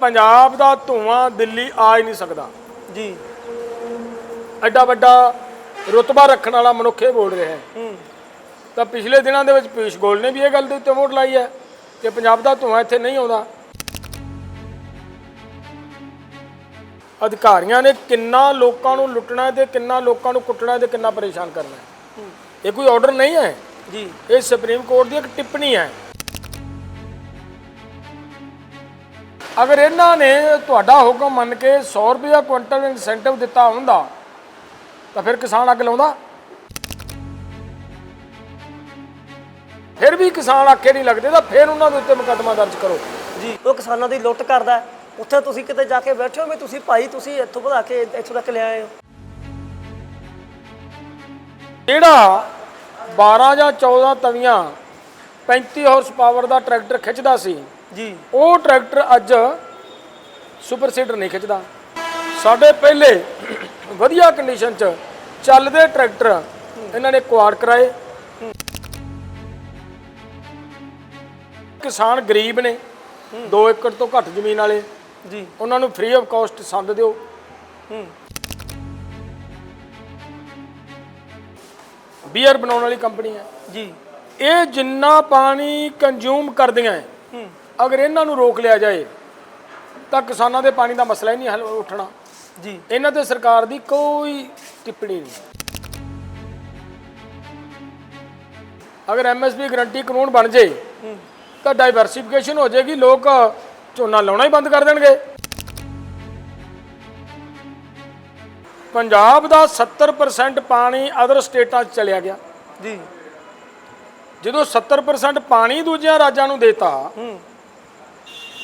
ਪੰਜਾਬ ਦਾ ਧੂਆਂ ਦਿੱਲੀ ਆ ਹੀ ਨਹੀਂ ਸਕਦਾ। ਜੀ। ਐਡਾ ਵੱਡਾ ਰੁਤਬਾ ਰੱਖਣ ਵਾਲਾ ਮਨੁੱਖ ਇਹ ਬੋਲ ਰਿਹਾ ਹੈ। ਤਾਂ ਪਿਛਲੇ ਦਿਨਾਂ ਦੇ ਵਿੱਚ ਪੀਸ਼ ਗੋਲ ਨੇ ਵੀ ਇਹ ਗੱਲ ਦੇ ਉੱਤੇ ਵੋਟ ਲਾਈ ਹੈ ਕਿ ਪੰਜਾਬ ਦਾ ਧੂਆਂ ਇੱਥੇ ਨਹੀਂ ਆਉਂਦਾ। ਅਧਿਕਾਰੀਆਂ ਨੇ ਕਿੰਨਾ ਲੋਕਾਂ ਨੂੰ ਲੁੱਟਣਾ ਤੇ ਕਿੰਨਾ ਲੋਕਾਂ ਨੂੰ ਕੁੱਟਣਾ ਤੇ ਕਿੰਨਾ ਪਰੇਸ਼ਾਨ ਕਰਨਾ ਇਹ ਕੋਈ ਆਰਡਰ ਨਹੀਂ ਹੈ। ਜੀ। ਇਹ ਸੁਪਰੀਮ ਕੋਰਟ ਦੀ ਇੱਕ ਟਿੱਪਣੀ ਹੈ। ਅਗਰ ਇਹਨਾਂ ਨੇ ਤੁਹਾਡਾ ਹੁਕਮ ਮੰਨ ਕੇ 100 ਰੁਪਏ ਕੁਇੰਟਲ ਇਨਸੈਂਟਿਵ ਦਿੱਤਾ ਹੁੰਦਾ ਤਾਂ ਫਿਰ ਕਿਸਾਨ ਅੱਗ ਲਾਉਂਦਾ। ਫਿਰ ਵੀ ਕਿਸਾਨ ਆਖੇ ਨਹੀਂ ਲੱਗਦੇ ਤਾਂ ਫਿਰ ਉਹਨਾਂ ਦੇ ਉੱਤੇ ਮੁਕੱਦਮਾ ਦਰਜ ਕਰੋ। ਜੀ ਉਹ ਕਿਸਾਨਾਂ ਦੀ ਲੁੱਟ ਕਰਦਾ। ਉੱਥੇ ਤੁਸੀਂ ਕਿਤੇ ਜਾ ਕੇ ਬੈਠੇ ਹੋ ਵੀ ਤੁਸੀਂ ਭਾਈ ਤੁਸੀਂ ਇੱਥੋਂ ਵਧਾ ਕੇ ਇੱਥੋਂ ਤੱਕ ਲਿਆਏ ਹੋ। ਜਿਹੜਾ 12 ਜਾਂ 14 ਤਵੀਆਂ 35 ਹਾਰਸ ਪਾਵਰ ਦਾ ਟਰੈਕਟਰ ਖਿੱਚਦਾ ਸੀ ਜੀ। ਉਹ ਟਰੈਕਟਰ ਅੱਜ ਸੁਪਰ ਸੀਡਰ ਨਹੀਂ ਖਿੱਚਦਾ। ਸਾਡੇ ਪਹਿਲੇ ਵਧੀਆ ਕੰਡੀਸ਼ਨ 'ਚ ਚੱਲਦੇ ਟਰੈਕਟਰ ਇਹਨਾਂ ਨੇ ਕੁਆਡ ਕਰਾਏ। ਕਿਸਾਨ ਗਰੀਬ ਨੇ 2 ਏਕੜ ਤੋਂ ਘੱਟ ਜ਼ਮੀਨ ਵਾਲੇ। ਜੀ। ਉਹਨਾਂ ਨੂੰ ਫ੍ਰੀ ਆਫ ਕਾਸਟ ਸੰਦ ਦਿਓ। ਬੀਅਰ ਬਣਾਉਣ ਵਾਲੀ ਕੰਪਨੀ ਹੈ। ਜੀ। ਇਹ ਜਿੰਨਾ ਪਾਣੀ ਕੰਜ਼ਿਊਮ ਕਰਦੀਆਂ ਅਗਰ ਇਹਨਾਂ ਨੂੰ ਰੋਕ ਲਿਆ ਜਾਏ ਤਾਂ ਕਿਸਾਨਾਂ ਦੇ ਪਾਣੀ ਦਾ ਮਸਲਾ ਹੀ ਨਹੀਂ ਹੱਲ ਉੱਠਣਾ। ਜੀ। ਇਹਨਾਂ ਤੇ ਸਰਕਾਰ ਦੀ ਕੋਈ ਟਿੱਪਣੀ ਨਹੀਂ। ਅਗਰ ਐਮਐਸਪੀ ਗਰੰਟੀ ਕਾਨੂੰਨ ਬਣ ਜੇ ਤਾਂ ਡਾਈਵਰਸਿਫਿਕੇਸ਼ਨ ਹੋ ਜਾਏਗੀ ਲੋਕ ਝੋਨਾ ਲਾਉਣਾ ਹੀ ਬੰਦ ਕਰ ਦੇਣਗੇ। ਪੰਜਾਬ ਦਾ 70% ਪਾਣੀ ਅਦਰ ਸਟੇਟਾਂ 'ਚ ਚਲਿਆ ਗਿਆ। ਜੀ। ਜਦੋਂ 70% ਪਾਣੀ ਦੂਜਿਆਂ ਰਾਜਾਂ ਨੂੰ ਦੇਤਾ ਹੂੰ।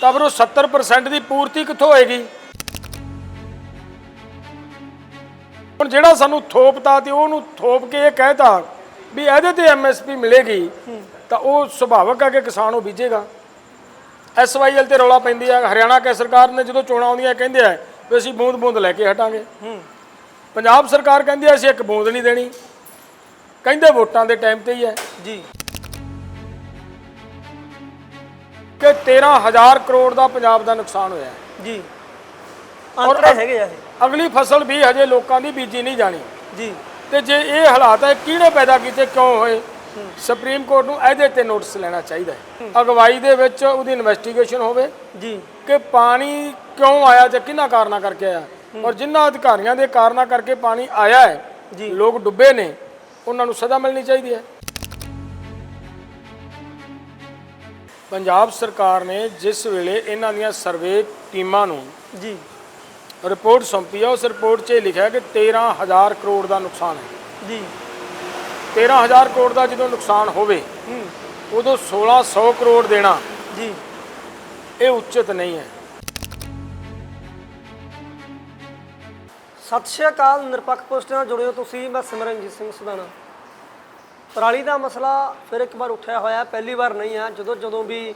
ਤਾਂ ਫਿਰ ਉਹ 70% ਦੀ ਪੂਰਤੀ ਕਿੱਥੋਂ ਹੋਏਗੀ? ਹੁਣ ਜਿਹੜਾ ਸਾਨੂੰ ਥੋਪਤਾ ਤੇ ਉਹਨੂੰ ਥੋਪ ਕੇ ਇਹ ਕਹਿਤਾ ਵੀ ਇਹਦੇ ਤੇ ਐਮਐਸਪੀ ਮਿਲੇਗੀ ਤਾਂ ਉਹ ਸੁਭਾਵਕ ਹੈ ਕਿ ਕਿਸਾਨ ਉਹ ਬੀਜੇਗਾ। ਐਸਵਾਈਐਲ ਤੇ ਰੌਲਾ ਪੈਂਦੀ ਹੈ ਹਰਿਆਣਾ ਕੇ ਸਰਕਾਰ ਨੇ ਜਦੋਂ ਚੋਣਾਂ ਆਉਂਦੀਆਂ ਕਹਿੰਦੇ ਆ ਵੀ ਅਸੀਂ ਬੂੰਦ ਬੂੰਦ ਲੈ ਕੇ ਹਟਾਂਗੇ। ਪੰਜਾਬ ਸਰਕਾਰ ਕਹਿੰਦੀ ਹੈ ਅਸੀਂ ਇੱਕ ਬੂੰਦ ਨਹੀਂ ਦੇਣੀ। ਕਹਿੰਦੇ ਵੋਟਾਂ ਦੇ ਟਾਈਮ ਤੇ ਹੀ ਹੈ ਜੀ। ਕਿ 13000 ਕਰੋੜ ਦਾ ਪੰਜਾਬ ਦਾ ਨੁਕਸਾਨ ਹੋਇਆ ਜੀ। ਅੰਕੜੇ ਹੈਗੇ ਆ ਇਹ। ਅਗਲੀ ਫਸਲ ਵੀ ਹਜੇ ਲੋਕਾਂ ਦੀ ਬੀਜੀ ਨਹੀਂ ਜਾਣੀ। ਜੀ। ਤੇ ਜੇ ਇਹ ਹਾਲਾਤ ਹੈ ਕਿਹਨੇ ਪੈਦਾ ਕੀਤੇ ਕਿਉਂ ਹੋਏ? ਸੁਪਰੀਮ ਕੋਰਟ ਨੂੰ ਇਹਦੇ ਤੇ ਨੋਟਿਸ ਲੈਣਾ ਚਾਹੀਦਾ ਹੈ। ਅਗਵਾਈ ਦੇ ਵਿੱਚ ਉਹਦੀ ਇਨਵੈਸਟੀਗੇਸ਼ਨ ਹੋਵੇ ਜੀ। ਕਿ ਪਾਣੀ ਕਿਉਂ ਆਇਆ ਤੇ ਕਿਹਨਾਂ ਕਾਰਨਾਂ ਕਰਕੇ ਆਇਆ। ਔਰ ਜਿਨ੍ਹਾਂ ਅਧਿਕਾਰੀਆਂ ਦੇ ਕਾਰਨਾਂ ਕਰਕੇ ਪਾਣੀ ਆਇਆ ਹੈ ਜੀ। ਲੋਕ ਡੁੱਬੇ ਨੇ ਉਹਨਾਂ ਨੂੰ ਸਜ਼ਾ ਮਿਲਣੀ ਚਾਹੀਦੀ ਹੈ। ਪੰਜਾਬ ਸਰਕਾਰ ਨੇ ਜਿਸ ਵੇਲੇ ਇਹਨਾਂ ਦੀਆਂ ਸਰਵੇ ਟੀਮਾਂ ਨੂੰ ਜੀ। ਰਿਪੋਰਟ ਸੌਂਪੀ ਆ ਉਸ ਰਿਪੋਰਟ 'ਚ ਇਹ ਲਿਖਿਆ ਕਿ 13000 ਕਰੋੜ ਦਾ ਨੁਕਸਾਨ ਹੈ। ਜੀ। 13000 ਕਰੋੜ ਦਾ ਜਦੋਂ ਨੁਕਸਾਨ ਹੋਵੇ ਹੂੰ। ਉਦੋਂ 1600 ਕਰੋੜ ਦੇਣਾ ਜੀ। ਇਹ ਉਚਿਤ ਨਹੀਂ ਹੈ। ਸਤਿ ਸ਼੍ਰੀ ਅਕਾਲ ਨਿਰਪੱਖ ਪੋਸਟ ਨਾਲ ਜੁੜੇ ਹੋ ਤੁਸੀਂ ਮੈਂ ਸਿਮਰਨਜੀਤ ਸਿੰਘ ਸੁਦਾਣਾ। ਪਰਾਲੀ ਦਾ ਮਸਲਾ ਫਿਰ ਇੱਕ ਵਾਰ ਉੱਠਿਆ ਹੋਇਆ, ਪਹਿਲੀ ਵਾਰ ਨਹੀਂ ਆ। ਜਦੋਂ ਜਦੋਂ ਵੀ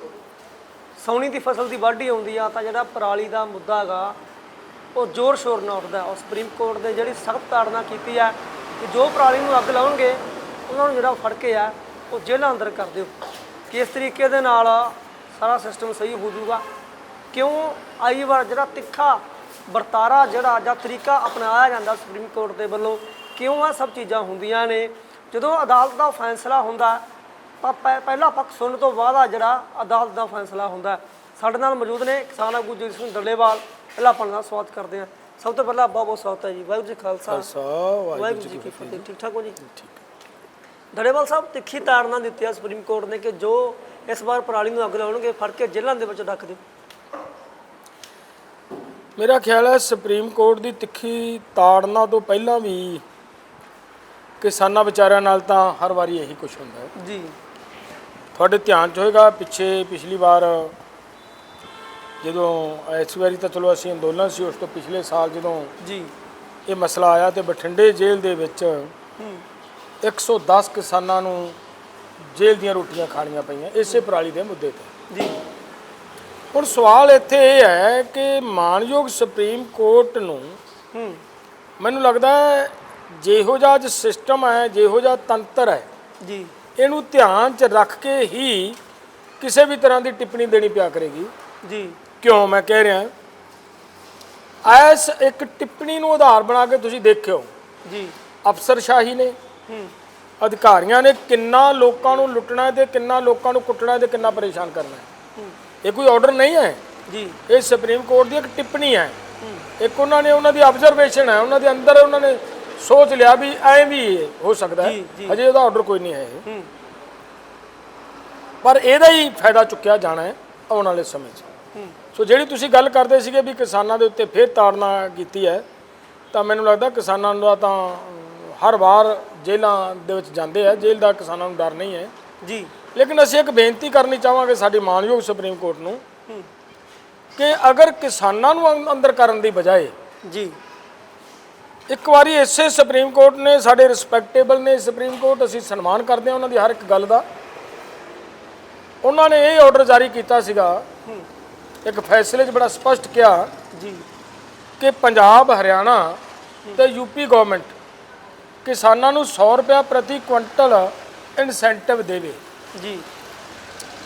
ਸੌਣੀ ਦੀ ਫਸਲ ਦੀ ਵਾਢੀ ਆਉਂਦੀ ਆ, ਤਾਂ ਜਿਹੜਾ ਪਰਾਲੀ ਦਾ ਮੁੱਦਾ ਹੈਗਾ, ਉਹ ਜ਼ੋਰ ਸ਼ੋਰ ਨਾਲ ਉੱਠਦਾ ਉਹ ਸੁਪਰੀਮ ਕੋਰਟ ਦੇ ਜਿਹੜੀ ਸਖਤ ਤਾੜਨਾ ਕੀਤੀ ਆ ਕਿ ਜੋ ਪਰਾਲੀ ਨੂੰ ਅੱਗ ਲਾਉਣਗੇ, ਉਹਨਾਂ ਨੂੰ ਜਿਹੜਾ ਫੜ ਕੇ ਆ, ਉਹ ਜੇਲ੍ਹਾਂ ਅੰਦਰ ਕਰ ਦਿਓ। ਕਿਸ ਤਰੀਕੇ ਦੇ ਨਾਲ ਸਾਰਾ ਸਿਸਟਮ ਸਹੀ ਹੋ ਜਾਊਗਾ। ਕਿਉਂ? ਆਈ ਵਾਰ ਜਿਹੜਾ ਤਿੱਖਾ ਵਰਤਾਰਾ ਜਿਹੜਾ ਜਾਂ ਤਰੀਕਾ ਅਪਣਾਇਆ ਜਾਂਦਾ ਸੁਪਰੀਮ ਕੋਰਟ ਦੇ ਵੱਲੋਂ, ਕਿਉਂ ਆ ਸਭ ਚੀਜ਼ਾਂ ਹੁੰਦੀਆਂ ਨੇ? ਜਦੋਂ ਅਦਾਲਤ ਦਾ ਫੈਸਲਾ ਹੁੰਦਾ ਤਾਂ ਪਹਿ- ਪਹਿਲਾ ਪੱਖ ਸੁਣਨ ਤੋਂ ਬਾਅਦ ਆ ਜਿਹੜਾ ਅਦਾਲਤ ਦਾ ਫੈਸਲਾ ਹੁੰਦਾ ਸਾਡੇ ਨਾਲ ਮੌਜੂਦ ਨੇ ਕਿਸਾਨ ਆਗੂ ਜੀ ਸਿੰਘ ਡੱਲੇਵਾਲ। ਪਹਿਲਾਂ ਆਪਾਂ ਦਾ ਸਵਾਗਤ ਕਰਦੇ ਹਾਂ। ਸਭ ਤੋਂ ਪਹਿਲਾਂ ਬਹੁਤ ਬਹੁਤ ਸਵਾਗਤ ਹੈ ਜੀ। ਵਾਹਿਗੁਰੂ ਜੀ ਖਾਲਸਾ। ਵਾਹਿਗੁਰੂ ਜੀ ਕੀ ਫਤਿਹ। ਠੀਕ ਠਾਕ ਹੋ ਜੀ? ਡੜੇਵਾਲ ਸਾਹਿਬ ਤਿੱਖੀ ਤਾੜਨਾ ਦਿੱਤੀ ਆ ਸੁਪਰੀਮ ਕੋਰਟ ਨੇ ਕਿ ਜੋ ਇਸ ਵਾਰ ਪਰਾਲੀ ਨੂੰ ਅੱਗ ਲਾਉਣਗੇ ਫੜ ਕੇ ਜੇਲ੍ਹਾਂ ਦੇ ਵਿੱਚ ਰੱਖ ਦਿਓ। ਮੇਰਾ ਖਿਆਲ ਹੈ ਸੁਪਰੀਮ ਕੋਰਟ ਦੀ ਤਿੱਖੀ ਤਾੜਨਾ ਤੋਂ ਪਹਿਲਾਂ ਵੀ ਕਿਸਾਨਾਂ ਵਿਚਾਰਿਆਂ ਨਾਲ ਤਾਂ ਹਰ ਵਾਰੀ ਇਹੀ ਕੁਝ ਹੁੰਦਾ ਹੈ। ਜੀ। ਤੁਹਾਡੇ ਧਿਆਨ 'ਚ ਹੋਏਗਾ ਪਿੱਛੇ ਪਿਛਲੀ ਵਾਰ ਜਦੋਂ ਇਸ ਵਾਰੀ ਤਾਂ ਚਲੋ ਅਸੀਂ ਅੰਦੋਲਨ ਸੀ ਉਸ ਤੋਂ ਪਿਛਲੇ ਸਾਲ ਜਦੋਂ ਜੀ। ਇਹ ਮਸਲਾ ਆਇਆ ਤੇ ਬਠਿੰਡੇ ਜੇਲ੍ਹ ਦੇ ਵਿੱਚ ਹੂੰ। 110 ਕਿਸਾਨਾਂ ਨੂੰ ਜੇਲ੍ਹ ਦੀਆਂ ਰੋਟੀਆਂ ਖਾਣੀਆਂ ਪਈਆਂ ਇਸੇ ਪਰਾਲੀ ਦੇ ਮੁੱਦੇ ਤੇ। ਜੀ। ਹੁਣ ਸਵਾਲ ਇੱਥੇ ਇਹ ਹੈ ਕਿ ਮਾਨਯੋਗ ਸੁਪਰੀਮ ਕੋਰਟ ਨੂੰ ਮੈਨੂੰ ਲੱਗਦਾ ਜਿਹੋ ਜਿਹਾ ਅੱਜ ਸਿਸਟਮ ਹੈ ਜਿਹੋ ਜਿਹਾ ਤੰਤਰ ਹੈ ਜੀ। ਇਹਨੂੰ ਧਿਆਨ 'ਚ ਰੱਖ ਕੇ ਹੀ ਕਿਸੇ ਵੀ ਤਰ੍ਹਾਂ ਦੀ ਟਿੱਪਣੀ ਦੇਣੀ ਪਿਆ ਕਰੇਗੀ। ਜੀ। ਕਿਉਂ ਮੈਂ ਕਹਿ ਰਿਹਾ ਐਸ ਇੱਕ ਟਿੱਪਣੀ ਨੂੰ ਆਧਾਰ ਬਣਾ ਕੇ ਤੁਸੀਂ ਦੇਖਿਓ। ਜੀ। ਅਫਸਰਸ਼ਾਹੀ ਨੇ। ਹੂੰ। ਅਧਿਕਾਰੀਆਂ ਨੇ ਕਿੰਨਾ ਲੋਕਾਂ ਨੂੰ ਲੁੱਟਣਾ ਤੇ ਕਿੰਨਾ ਲੋਕਾਂ ਨੂੰ ਕੁੱਟਣਾ ਤੇ ਕਿੰਨਾ ਪਰੇਸ਼ਾਨ ਕਰਨਾ ਹੈ। ਇਹ ਕੋਈ ਆਰਡਰ ਨਹੀਂ ਹੈ। ਜੀ। ਇਹ ਸੁਪਰੀਮ ਕੋਰਟ ਦੀ ਇੱਕ ਟਿੱਪਣੀ ਹੈ। ਇੱਕ ਉਹਨਾਂ ਨੇ ਉਹਨਾਂ ਦੀ ਆਬਜ਼ਰਵੇਸ਼ਨ ਹੈ ਉਹਨਾਂ ਦੇ ਅੰਦਰ ਉਹਨਾਂ ਨੇ ਸੋਚ ਲਿਆ ਵੀ ਐਂ ਵੀ ਹੋ ਸਕਦਾ ਹੈ। ਜੀ, ਜੀ। ਅਜੇ ਉਹਦਾ ਆਰਡਰ ਕੋਈ ਨਹੀਂ ਹੈ ਇਹ। ਹੂੰ। ਪਰ ਇਹਦਾ ਹੀ ਫਾਇਦਾ ਚੁੱਕਿਆ ਜਾਣਾ ਹੈ ਆਉਣ ਵਾਲੇ ਸਮੇਂ 'ਚ। ਹੂੰ। ਸੋ ਜਿਹੜੀ ਤੁਸੀਂ ਗੱਲ ਕਰਦੇ ਸੀਗੇ ਵੀ ਕਿਸਾਨਾਂ ਦੇ ਉੱਤੇ ਫੇਰ ਤਾੜਨਾ ਕੀਤੀ ਹੈ ਤਾਂ ਮੈਨੂੰ ਲੱਗਦਾ ਕਿਸਾਨਾਂ ਦਾ ਤਾਂ ਅਮ, ਹਰ ਵਾਰ ਜੇਲ੍ਹਾਂ ਦੇ ਵਿੱਚ ਜਾਂਦੇ ਆ। ਜੇਲ੍ਹ ਦਾ ਕਿਸਾਨਾਂ ਨੂੰ ਡਰ ਨਹੀਂ ਹੈ। ਜੀ। ਲੇਕਿਨ ਅਸੀਂ ਇੱਕ ਬੇਨਤੀ ਕਰਨੀ ਚਾਹਾਂਗੇ ਸਾਡੀ ਮਾਨਯੋਗ ਸੁਪਰੀਮ ਕੋਰਟ ਨੂੰ ਹੂੰ। ਕਿ ਅਗਰ ਕਿਸਾਨਾਂ ਨੂੰ ਅੰ- ਅੰਦਰ ਕਰਨ ਦੀ ਬਜਾਏ ਜੀ। ਇੱਕ ਵਾਰੀ ਇਸੇ ਸੁਪਰੀਮ ਕੋਰਟ ਨੇ ਸਾਡੇ ਰਿਸਪੈਕਟੇਬਲ ਨੇ ਸੁਪਰੀਮ ਕੋਰਟ ਅਸੀਂ ਸਨਮਾਨ ਕਰਦੇ ਹਾਂ ਉਹਨਾਂ ਦੀ ਹਰ ਇੱਕ ਗੱਲ ਦਾ। ਉਹਨਾਂ ਨੇ ਇਹ ਆਰਡਰ ਜਾਰੀ ਕੀਤਾ ਸੀਗਾ ਇੱਕ ਫੈਸਲੇ 'ਚ ਬੜਾ ਸਪਸ਼ਟ ਕਿਹਾ ਜੀ। ਕਿ ਪੰਜਾਬ ਹਰਿਆਣਾ ਤੇ ਯੂਪੀ ਗਵਰਨਮੈਂਟ ਕਿਸਾਨਾਂ ਨੂੰ 100 ਰੁਪਏ ਪ੍ਰਤੀ ਕੁਇੰਟਲ ਇਨਸੈਂਟਿਵ ਦੇਵੇ। ਜੀ।